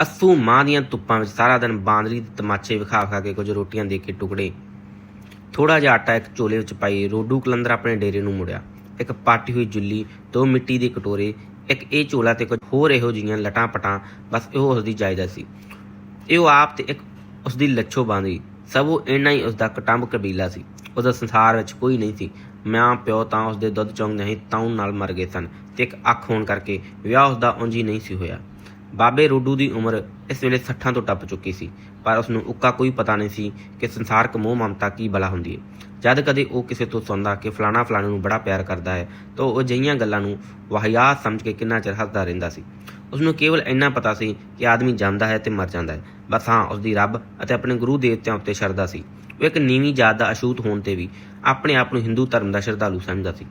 ਅੱਸੂ ਮਾਂ ਦੀਆਂ ਧੁੱਪਾਂ ਵਿੱਚ ਸਾਰਾ ਦਿਨ ਬਾਂਦਰੀ ਦੇ ਤਮਾਚੇ ਵਿਖਾ ਵਿਖਾ ਕੇ ਕੁਝ ਰੋਟੀਆਂ ਦੇ ਕੇ ਟੁਕੜੇ। ਥੋੜਾ ਜਿਹਾ ਆਟਾ ਇੱਕ ਝੋਲੇ ਵਿੱਚ ਪਾਈ ਰੋਡੂ ਕਲੰਦਰ ਆਪਣੇ ਡੇਰੇ ਨੂੰ ਮੁੜਿਆ। ਇੱਕ ਪਾਟੀ ਹੋਈ ਜੁੱਲੀ, ਦੋ ਮਿੱਟੀ ਦੇ ਕਟੋਰੇ, ਇੱਕ ਇਹ ਝੋਲਾ ਤੇ ਕੁਝ ਹੋਰ ਇਹੋ ਜਿਹੀਆਂ ਲਟਾਂ ਪਟਾਂ, ਬਸ ਇਹੋ ਉਸ ਦੀ ਜਾਇਦਾਦ ਸੀ। ਇਹ ਉਹ ਆਪ ਤੇ ਇੱਕ ਉਸ ਦੀ ਲੱਛੋ ਬਾਂਦਰੀ। ਸਭ ਉਹ ਇੰਨਾ ਹੀ ਉਸ ਦਾ ਕਟੰਬ ਕਬੀਲਾ ਸੀ। ਉਹਦਾ ਸੰਸਾਰ ਵਿੱਚ ਕੋਈ ਨਹੀਂ ਸੀ। ਮਾਂ, ਪਿਓ ਤਾਂ ਉਸ ਦੇ ਦੁੱਧ ਚੌਂਦੇ ਹੀ ਤਾਉਨ ਨਾਲ ਮਰ ਗਏ ਸਨ ਤੇ ਇੱਕ ਅੱਖ ਹੋਣ ਕਰਕੇ ਵਿਆਹ ਉਸ ਦਾ ਉਂਝ ਹੀ ਨਹੀਂ ਸੀ ਹੋਇਆ। ਬਾਬੇ ਰੋਡੂ ਦੀ ਉਮਰ ਇਸ ਵੇਲੇ 60 ਤੋਂ ਟੱਪ ਚੁੱਕੀ ਸੀ, ਪਰ ਉਸ ਨੂੰ ਉੱਕਾ ਕੋਈ ਪਤਾ ਨਹੀਂ ਸੀ ਕਿ ਸੰਸਾਰਕ ਮੋਹ ਮਮਤਾ ਕੀ ਬਲਾ ਹੁੰਦੀ ਹੈ। ਜਦ ਕਦੇ ਉਹ ਕਿਸੇ ਤੋਂ ਸੁਣਦਾ ਕਿ ਫਲਾਣਾ ਫਲਾਣੇ ਨੂੰ ਬੜਾ ਪਿਆਰ ਕਰਦਾ ਹੈ, ਤਾਂ ਉਹ ਅਜਿਹੀਆਂ ਗੱਲਾਂ ਨੂੰ ਵਾਹਿਆਤ ਸਮਝ ਕੇ ਕਿੰਨਾ ਚਿਰ ਹੱਸਦਾ ਰਹਿੰਦਾ ਸੀ। ਉਸ ਨੂੰ ਕੇਵਲ ਇੰਨਾ ਪਤਾ ਸੀ ਕਿ ਆਦਮੀ ਜਾਂਦਾ ਹੈ ਤੇ ਮਰ ਜਾਂਦਾ ਹੈ, ਬਸ ਹਾਂ ਉਸ ਦੀ ਰੱਬ ਅਤੇ ਆਪਣੇ ਗੁਰੂ ਦੇਵਤਿਆਂ ਉੱਤੇ ਸ਼ਰਧਾ ਸੀ। ਉਹ ਇੱਕ ਨੀਵੀਂ ਜਾਤ ਦਾ ਅਛੂਤ ਹੋਣ ਤੇ ਵੀ ਆਪਣੇ ਆਪ ਨੂੰ ਹਿੰਦੂ ਧਰਮ ਦਾ ਸ਼ਰਧਾਲੂ ਸਮਝਦਾ ਸੀ।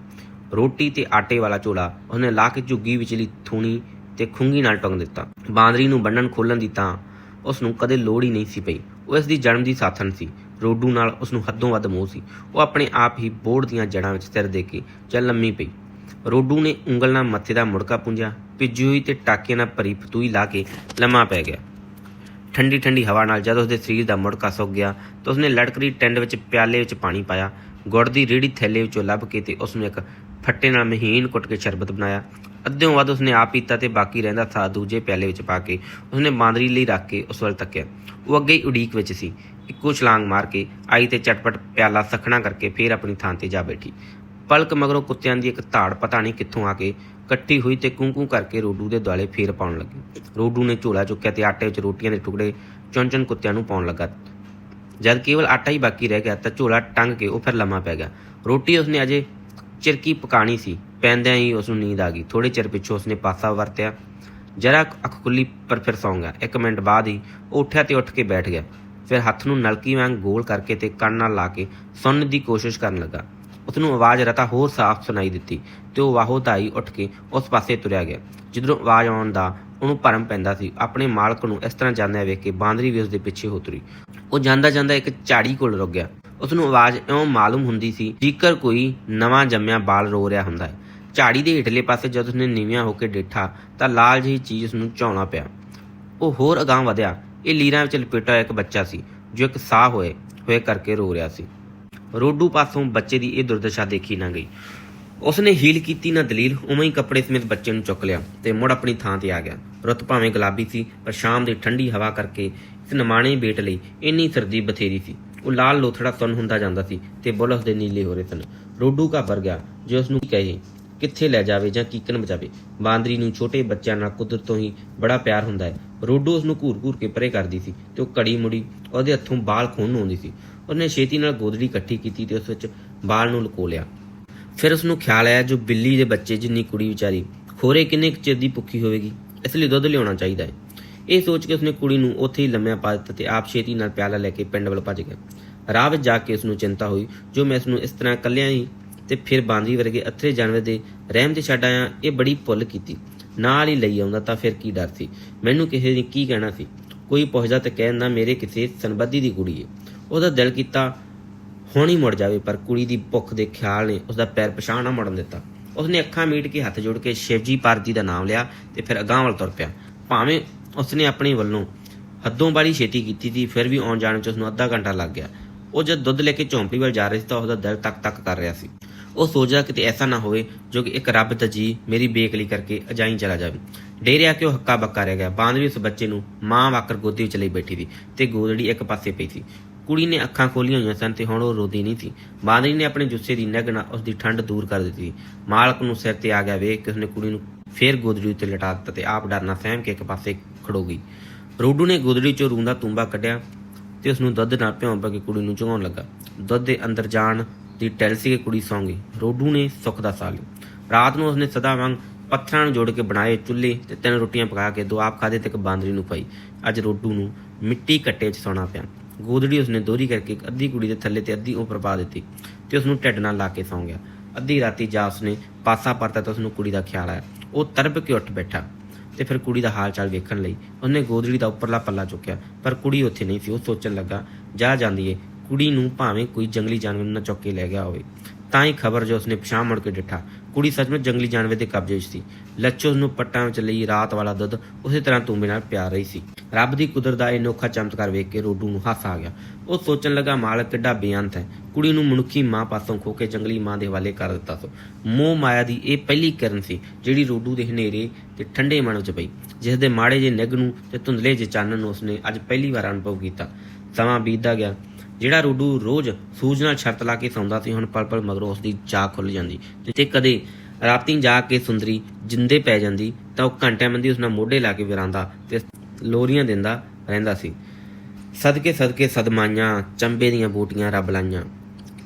ਰੋਟੀ ਤੇ ਆਟੇ ਵਾਲਾ ਝੋਲਾ ਉਹਨੇ ਲਾ ਕੇ ਝੁੱਗੀ ਵਿਚਲੀ ਥੂਣੀ ਤੇ ਖੁੰਗੀ ਨਾਲ ਟੰਗ ਦਿੱਤਾ। ਬਾਂਦਰੀ ਨੂੰ ਬੰਨਣ ਖੋਲਣ ਦੀ ਤਾਂ ਉਸ ਨੂੰ ਕਦੇ ਲੋੜ ਹੀ ਨਹੀਂ ਸੀ ਪਈ। ਉਹ ਇਸ ਦੀ ਜਨਮ ਦੀ ਸਾਥਣ ਸੀ। ਰੋਡੂ ਨਾਲ ਉਸ ਨੂੰ ਹੱਦੋਂ ਵੱਧ ਮੋਹ ਸੀ। ਉਹ ਆਪਣੇ ਆਪ ਹੀ ਬੋੜ ਦੀਆਂ ਜੜਾਂ ਵਿੱਚ ਸਿਰ ਦੇ ਕੇ ਚੱਲ ਲੰਮੀ ਪਈ। ਰੋਡੂ ਨੇ ਉਂਗਲ ਨਾਲ ਮੱਥੇ ਦਾ ਮੁੜਕਾ ਪੁੰਝਿਆ। ਭਿੱਜੀ ਹੋਈ ਤੇ ਟਾਕੇ ਨਾਲ ਭਰੀ ਫਤੂਈ ਲਾ ਕੇ ਲੰਮਾ ਪੈ ਗਿਆ। ਠੰਡੀ ਠੰਡੀ ਹਵਾ ਨਾਲ ਜਦ ਉਸਦੇ ਸਰੀਰ ਦਾ ਮੁੜਕਾ ਸੁੱਕ ਗਿਆ ਤਾਂ ਉਸਨੇ ਲੜਕਰੀ ਟੈਂਡ ਵਿੱਚ ਪਿਆਲੇ ਵਿੱਚ ਪਾਣੀ ਪਾਇਆ, ਗੁੜ ਦੀ ਰੇੜੀ ਥੈਲੇ ਵਿੱਚੋਂ ਲੱਭ ਕੇ ਤੇ ਉਸ ਨੂੰ ਇੱਕ ਫੱਟੇ ਨਾਲ ਮਹੀਨ ਕੁੱਟ ਕੇ ਸ਼ਰਬਤ ਬਣਾਇਆ। ਅੱਧਿਓਂ ਵੱਧ ਉਸਨੇ ਆਪ ਪੀਤਾ ਤੇ ਬਾਕੀ ਰਹਿੰਦਾ ਥਾ ਦੂਜੇ ਪਿਆਲੇ ਵਿੱਚ ਪਾ ਕੇ ਉਸਨੇ ਬਾਂਦਰੀ ਲਈ ਰੱਖ ਕੇ ਉਸ ਵੱਲ ਤੱਕਿਆ। ਉਹ ਅੱਗੇ ਹੀ ਉਡੀਕ ਵਿੱਚ ਸੀ। ਇੱਕੋ ਛਲਾਂਗ ਮਾਰ ਕੇ ਆਈ ਤੇ ਚਟਪਟ ਪਿਆਲਾ ਸਖਣਾ ਕਰਕੇ ਫੇਰ ਆਪਣੀ ਥਾਂ ਤੇ ਜਾ ਬੈਠੀ। ਪਲਕ ਮਗਰੋਂ ਕੁੱਤਿਆਂ ਦੀ ਇੱਕ ਧਾੜ ਪਤਾ ਨਹੀਂ ਕਿੱਥੋਂ ਆ ਕੇ ਇਕੱਠੀ ਹੋਈ ਤੇ ਕੂੰ ਕੂੰ ਕਰਕੇ ਰੋਡੂ ਦੇ ਦੁਆਲੇ ਫੇਰ ਪਾਉਣ ਲੱਗੀ। ਰੋਡੂ ਨੇ ਝੋਲਾ ਚੁੱਕਿਆ ਤੇ ਆਟੇ ਵਿੱਚ ਰੋਟੀਆਂ ਦੇ ਟੁਕੜੇ ਚੁੰਨ ਚੁੰਨ ਕੁੱਤਿਆਂ ਨੂੰ ਪਾਉਣ ਲੱਗਾ। ਜਦ ਕੇਵਲ ਆਟਾ ਹੀ ਬਾਕੀ ਰਹਿ ਗਿਆ ਤਾਂ ਝੋਲਾ ਟੰਗ ਕੇ ਉਹ ਫਿਰ ਲੰਮਾ ਪੈ ਗਿਆ। ਰੋਟੀ ਉਸਨੇ ਅਜੇ ਚਿਰਕੀ ਪਕਾਣੀ ਸੀ। ਪੈਂਦਿਆਂ ਹੀ ਉਸ ਨੂੰ ਨੀਂਦ ਆ ਗਈ। ਥੋੜੇ ਚਿਰ ਪਿੱਛੋਂ ਉਸਨੇ ਪਾਸਾ ਵਰਤਿਆ। ਜਰਾ ਅੱਖ ਖੁੱਲੀ ਪਰ ਫਿਰ ਸੌਂ ਗਿਆ। ਇੱਕ ਮਿੰਟ ਬਾਅਦ ਹੀ ਉਹ ਉੱਠਿਆ ਤੇ ਉੱਠ ਕੇ ਬੈਠ ਗਿਆ। ਫਿਰ ਹੱਥ ਨੂੰ ਨਲਕੀ ਵਾਂਗ ਗੋਲ ਕਰਕੇ ਤੇ ਕੰਨ ਨਾਲ ਲਾ ਕੇ ਸੁਣਨ ਦੀ ਕੋਸ਼ਿਸ਼ ਕਰਨ ਲੱਗਾ। ਉਸ ਨੂੰ ਆਵਾਜ਼ ਰਤਾ ਹੋਰ ਸਾਫ਼ ਸੁਣਾਈ ਦਿੱਤੀ ਤੇ ਉਹ ਵਾਹੋ ਧਾਈ ਉੱਠ ਕੇ ਉਸ ਪਾਸੇ ਤੁਰਿਆ ਗਿਆ। ਜਿੱਧਰੋਂ ਆਵਾਜ਼ ਆਉਣ ਦਾ ਉਹਨੂੰ ਭਰਮ ਪੈਂਦਾ ਸੀ, ਆਪਣੇ ਮਾਲਕ ਨੂੰ ਇਸ ਤਰ੍ਹਾਂ ਜਾਂਦਿਆਂ ਵੇਖ ਕੇ ਬਾਂਦਰੀ ਵੀ ਉਸ ਦੇ ਪਿੱਛੇ ਹੋ ਤੁਰੀ। ਉਹ ਜਾਂਦਾ ਜਾਂਦਾ ਇੱਕ ਝਾੜੀ ਕੋਲ ਰੁਕ ਗਿਆ। ਉਸ ਨੂੰ ਆਵਾਜ਼ ਇਉਂ ਮਾਲੂਮ ਹੁੰਦੀ ਸੀ, ਜੇਕਰ ਕੋਈ ਨਵਾਂ ਜੰਮਿਆ ਬਾਲ ਰੋ ਰਿਹਾ ਹੁੰਦਾ ਹੈ ਝਾੜੀ ਦੇ ਹੇਠਲੇ ਪਾਸੇ ਜਦ ਉਸਨੇ ਨੀਵਿਆਂ ਹੋ ਕੇ ਡੇਠਾ ਤਾਂ ਲਾਲ ਜਿਹੀ ਚੀਜ਼ ਉਸ ਝਾਉਣਾ ਪਿਆ। ਉਹ ਹੋਰ ਅਗਾਂਹ ਵਧਿਆ। ਇਹ ਲੀਰਾਂ ਵਿੱਚ ਲਪੇਟਾ ਇੱਕ ਬੱਚਾ ਸੀ, ਜੋ ਇੱਕ ਸਾਹ ਹੋਏ ਹੋਏ ਕਰਕੇ ਰੋ ਰਿਹਾ ਸੀ। ਰੋਡੂ ਪਾਸੋਂ ਬੱਚੇ ਦੀ ਇਹ ਦੁਰਦਸ਼ਾ ਦੇਖੀ ਨਾ ਗਈ। ਉਸਨੇ ਹੀਲ ਕੀਤੀ ਨਾ ਦਲੀਲ, ਉਵੇਂ ਹੀ ਕੱਪੜੇ ਸਮੇਤ ਬੱਚੇ ਨੂੰ ਚੁੱਕ ਲਿਆ ਤੇ ਮੁੜ ਆਪਣੀ ਥਾਂ ਤੇ ਆ ਗਿਆ। ਰੁੱਤ ਭਾਵੇਂ ਗੁਲਾਬੀ ਸੀ, ਪਰ ਸ਼ਾਮ ਦੀ ਠੰਡੀ ਹਵਾ ਕਰਕੇ ਇਸ ਨਮਾਣੇ ਬੇਟ ਲਈ ਇੰਨੀ ਸਰਦੀ ਬਥੇਰੀ ਸੀ। ਉਹ ਲਾਲ ਲੋਥੜਾ ਸੁੰਨ ਹੁੰਦਾ ਜਾਂਦਾ ਸੀ ਤੇ ਬੁੱਲ ਉਸਦੇ ਨੀਲੇ ਹੋ ਰਹੇ ਸਨ। ਰੋਡੂ ਘਾਬਰ ਗਿਆ, ਜੇ ਉਸ ਨੂੰ ਕਹੇ। ਕਿੱਥੇ ਲੈ ਜਾਵੇ ਜਾਂ ਕੀਕਨ ਬਚਾਵੇ ਬਾਂਦਰੀ ਨੂੰ ਛੋਟੇ ਬੱਚਿਆਂ ਨਾਲ ਕੁਦਰਤ ਤੋਂ ਹੀ ਬੜਾ ਪਿਆਰ ਹੁੰਦਾ ਹੈ। ਰੋਡੂ ਉਸ ਨੂੰ ਘੂਰ-ਘੂਰ ਕੇ ਪਰੇ ਕਰਦੀ ਸੀ ਤੇ ਉਹ ਕੜੀ ਮੁੜੀ ਉਹਦੇ ਹੱਥੋਂ ਬਾਲ ਖੂਨ ਆਉਂਦੀ ਸੀ। ਉਹਨੇ ਛੇਤੀ ਨਾਲ ਗੋਦੜੀ ਇਕੱਠੀ ਕੀਤੀ ਤੇ ਉਸ ਵਿੱਚ ਬਾਲ ਨੂੰ ਲੁਕੋ ਲਿਆ। ਫਿਰ ਉਸ ਨੂੰ ਖਿਆਲ ਆਇਆ ਜੋ ਬਿੱਲੀ ਦੇ ਬੱਚੇ ਜਿੰਨੀ ਕੁੜੀ ਵਿਚਾਰੀ, ਖੋਰੇ ਕਿੰਨੇ ਕੁ ਚਿਰ ਦੀ ਭੁੱਖੀ ਹੋਵੇਗੀ? ਇਸ ਲਈ ਦੁੱਧ ਲਿਆਉਣਾ ਚਾਹੀਦਾ ਹੈ। ਇਹ ਸੋਚ ਕੇ ਉਸਨੇ ਕੁੜੀ ਨੂੰ ਉੱਥੇ ਹੀ ਲੰਮਿਆ ਪਾ ਦਿੱਤਾ ਤੇ ਆਪ ਛੇਤੀ ਨਾਲ ਪਿਆਲਾ ਲੈ ਕੇ ਪਿੰਡ ਵੱਲ ਭੱਜ ਗਿਆ। ਰਾਹ ਵਿੱਚ ਜਾ ਕੇ ਉਸ ਨੂੰ ਚਿੰਤਾ ਹੋਈ, ਜੋ ਮੈਂ ਇਸ ਨੂੰ ਇਸ ਤਰ੍ਹਾਂ ਇਕੱਲਿਆਂ ਹੀ ਤੇ ਫਿਰ ਬਾਂਦੀ ਵਰਗੇ ਅਥਰੇ ਜਾਨਵਰ ਦੇ ਰਹਿਮ ਤੇ ਛੱਡ ਆਇਆ, ਇਹ ਬੜੀ ਭੁੱਲ ਕੀਤੀ। ਨਾਲ ਹੀ ਲਈ ਆਉਂਦਾ ਤਾਂ ਫਿਰ ਕੀ ਡਰ ਸੀ? ਮੈਨੂੰ ਕਿਸੇ ਨੇ ਕੀ ਕਹਿਣਾ ਸੀ? ਕੋਈ ਪੁੱਛਦਾ ਤੇ ਕਹਿੰਦਾ ਮੇਰੇ ਕਿਸੇ ਸੰਬੰਧੀ ਦੀ ਕੁੜੀ ਏ। ਉਹਦਾ ਦਿਲ ਕੀਤਾ, ਹੁਣ ਹੀ ਮੁੜ ਜਾਵੇ, ਪਰ ਕੁੜੀ ਦੀ ਭੁੱਖ ਦੇ ਖਿਆਲ ਨੇ ਉਸ ਦਾ ਪੈਰ ਪਛਾਣ ਨਾ ਮੁੜਨ ਦਿੱਤਾ। ਉਸਨੇ ਅੱਖਾਂ ਮੀਟ ਕੇ ਹੱਥ ਜੋੜ ਕੇ ਸ਼ਿਵਜੀ ਪਾਰਜੀ ਦਾ ਨਾਮ ਲਿਆ ਤੇ ਫਿਰ ਅਗਾਂਹ ਵੱਲ ਤੁਰ ਪਿਆ। ਭਾਵੇਂ ਉਸਨੇ ਆਪਣੇ ਵੱਲੋਂ ਹੱਦੋਂ ਵਾਲੀ ਛੇਤੀ ਕੀਤੀ ਸੀ, ਫਿਰ ਵੀ ਆਉਣ ਜਾਣ 'ਚ ਉਸਨੂੰ ਅੱਧਾ ਘੰਟਾ ਲੱਗ ਗਿਆ। ਉਹ ਜਦ ਦੁੱਧ ਲੈ ਕੇ ਝੌਂਪੜੀ ਵੱਲ ਜਾ ਰਹੀ ਸੀ ਤਾਂ ਉਹਦਾ ਦਿਲ ਤੱਕ ਤੱਕ ਕਰ ਰਿਹਾ ਸੀ। ਉਹ ਸੋਚਦਾ ਕਿਤੇ ਐਸਾ ਨਾ ਹੋਵੇ ਜੋ ਕਿ ਇੱਕ ਰੱਬ ਦਾ ਜੀ ਮੇਰੀ ਬੇਕਲੀ ਕਰਕੇ ਅਜਾਈ ਚਲਾ ਜਾਵੇ। ਡੇਰਿਆ ਕਿ ਉਹ ਹੱਕਾ ਬੱਕਾ ਰਹਿ ਗਿਆ? ਬਾਂਦਰੀ ਉਸ ਬੱਚੇ ਨੂੰ ਮਾਂ ਵਾਕਰ ਗੋਦੀ ਵਿੱਚ ਲਈ ਬੈਠੀ ਸੀ ਤੇ ਗੋਦੜੀ ਇੱਕ ਪਾਸੇ ਪਈ ਸੀ। ਕੁੜੀ ਨੇ ਅੱਖਾਂ ਖੋਲੀਆਂ ਹੋਈਆਂ ਸਨ ਤੇ ਹੁਣ ਉਹ ਰੋਦੀ ਨਹੀਂ ਸੀ। ਬਾਂਦਰੀ ਨੇ ਆਪਣੇ ਜੁੱਸੇ ਦੀ ਨਿਗ ਨਾਲ ਉਸ ਦੀ ਠੰਡ ਦੂਰ ਕਰ ਦਿੱਤੀ। ਮਾਲਕ ਨੂੰ ਸਿਰ ਤੇ ਆ ਗਿਆ ਵੇਖ ਕੇ ਉਸਨੇ ਕੁੜੀ ਨੂੰ ਫੇਰ ਗੋਦੜੀ ਉੱਤੇ ਲਟਾ ਦਿੱਤਾ ਤੇ ਆਪ ਡਰਨਾ ਸਹਿਮ ਕੇ ਇੱਕ ਪਾਸੇ ਖੜੋ ਗਈ। ਰੋਡੂ ਨੇ ਗੋਦੜੀ ਚੋਂ ਰੂੰਦਾ ਤੁੰਬਾ ਕੱਢਿਆ ਤੇ ਉਸ ਨੂੰ ਦੁੱਧ ਨਾਲ ਭਿਉਂ ਪਾ ਕੇ ਕੁੜੀ ਨੂੰ ਚੁਗਾਉਣ ਲੱਗਾ। ਦੁੱਧ ਦੇ ਅੰਦਰ ਜਾਣ ਦੀ ਟੈਲ ਸੀ ਕੁੜੀ ਸੌਂ ਗਈ ਰੋਡੂ ਨੇ ਸੁੱਖ ਦਾ ਸਾਹ ਲਿਆ। ਰਾਤ ਨੂੰ ਉਸਨੇ ਸਦਾ ਵਾਂਗ ਪੱਥਰਾਂ ਨੂੰ ਜੋੜ ਕੇ ਬਣਾਏ ਚੁੱਲ੍ਹੇ ਤੇ ਤਿੰਨ ਰੋਟੀਆਂ ਪਕਾ ਕੇ ਦੋ ਆਪ ਖਾਦੇ ਤੇ ਇੱਕ ਬਾਂਦਰੀ ਨੂੰ ਪਾਈ ਅੱਜ ਰੋਡੂ ਨੂੰ ਮਿੱਟੀ ਕੱਟੇ 'ਚ ਸੌਣਾ ਪਿਆ। ਗੋਦੜੀ ਉਸਨੇ ਦੋਹਰੀ ਕਰਕੇ ਇੱਕ ਅੱਧੀ ਕੁੜੀ ਦੇ ਥੱਲੇ ਤੇ ਅੱਧੀ ਉੱਪਰ ਪਾ ਦਿੱਤੀ ਤੇ ਉਸ ਨੂੰ ਢਿੱਡ ਨਾਲ ਲਾ ਕੇ ਸੌਂ ਗਿਆ। ਅੱਧੀ ਰਾਤੀ ਜਾ ਉਸਨੇ ਪਾਸਾ ਪਰਤਾ ਤਾਂ ਉਸ ਨੂੰ ਕੁੜੀ ਦਾ ਖਿਆਲ ਆਇਆ। ਉਹ ਤਰਬ ਕੇ ਉੱਠ ਬੈਠਾ ਤੇ ਫਿਰ ਕੁੜੀ ਦਾ ਹਾਲ ਚਾਲ ਵੇਖਣ ਲਈ ਉਹਨੇ ਗੋਦੜੀ ਦਾ ਉੱਪਰਲਾ ਪੱਲਾ ਚੁੱਕਿਆ। ਪਰ ਕੁੜੀ ਉੱਥੇ ਨਹੀਂ ਸੀ। ਉਹ ਸੋਚਣ ਲੱਗਾ, ਜਾ ਜਾਂਦੀ ਏ। ਕੁੜੀ ਨੂੰ ਭਾਵੇਂ ਕੋਈ ਜੰਗਲੀ ਜਾਨਵਰ ਨਾ ਚੁੱਕ ਕੇ ਲੈ ਗਿਆ ਹੋਵੇ, ਤਾਂ ਹੀ ਖਬਰ ਜੋ ਉਸਨੇ ਪਛਾਣ ਮੁੜ ਕੇ ਡਿੱਠਾ। ਕੁੜੀ ਸੱਚਮੁੱਚ ਜੰਗਲੀ ਜਾਨਵਰ ਦੇ ਕਬਜ਼ੇ 'ਚ ਸੀ। ਲੱਚੋ ਉਸਨੂੰ ਪੱਟਾਂ ਵਿੱਚ ਲਈ ਰਾਤ ਵਾਲਾ ਦੁੱਧ ਉਸੇ ਤਰ੍ਹਾਂ ਤੂੰਬੇ ਨਾਲ ਪਿਆ ਰਹੀ ਸੀ। ਰੱਬ ਦੀ ਕੁਦਰਤ ਦਾ ਇਹ ਨੋਖਾ ਚਮਤਕਾਰ ਵੇਖ ਕੇ ਰੋਡੂ ਨੂੰ ਹਾਸਾ ਆ ਗਿਆ। ਉਹ ਸੋਚਣ ਲੱਗਾ, ਮਾਲਕ, ਕਿੱਡਾ ਬੇਅੰਤ ਹੈ। ਕੁੜੀ ਨੂੰ ਮਨੁੱਖੀ ਮਾਂ ਪਾਸੋਂ ਖੋ ਕੇ ਜੰਗਲੀ ਮਾਂ ਦੇ ਹਵਾਲੇ ਕਰ ਦਿੱਤਾ ਸੋ। ਮੋਹ ਮਾਇਆ ਦੀ ਇਹ ਪਹਿਲੀ ਕਿਰਨ ਸੀ, ਜਿਹੜੀ ਰੋਡੂ ਦੇ ਹਨੇਰੇ ਤੇ ਠੰਡੇ ਮਨ ਵਿੱਚ ਪਈ, ਜਿਸ ਦੇ ਮਾੜੇ ਜੇ ਨਿੱਘ ਨੂੰ ਤੇ ਧੁੰਦਲੇ ਜੇ ਚਾਨਣ ਨੂੰ ਉਸਨੇ ਅੱਜ ਪਹਿਲੀ ਵਾਰ ਅਨੁਭਵ ਕੀਤਾ। ਸਮਾਂ ਬੀਤਦਾ ਗਿਆ। ਜਿਹੜਾ ਰੋਡੂ ਰੋਜ਼ ਸੂਝ ਨਾਲ ਛੱਤ ਲਾ ਕੇ ਸੌਂਦਾ ਸੀ, ਹੁਣ ਪਲ ਪਲ ਮਗਰੋਂ ਉਸਦੀ ਚਾਹ ਖੁੱਲ ਜਾਂਦੀ। ਤੇ ਕਦੇ ਰਾਤੀ ਜਾ ਕੇ ਸੁੰਦਰੀ ਜਿੰਦੇ ਪੈ ਜਾਂਦੀ, ਤਾਂ ਉਹ ਘੰਟਿਆਂ ਮੰਦੀ ਉਸ ਨਾਲ ਮੋਢੇ ਲਾ ਕੇ ਵਿਰਾਂਦਾ ਤੇ ਲੋਰੀਆਂ ਦਿੰਦਾ ਰਹਿੰਦਾ ਸੀ। ਸਦਕੇ ਸਦਕੇ ਸਦਮਾਈਆਂ, ਚੰਬੇ ਦੀਆਂ ਬੂਟੀਆਂ ਰੱਬ ਲਾਈਆਂ।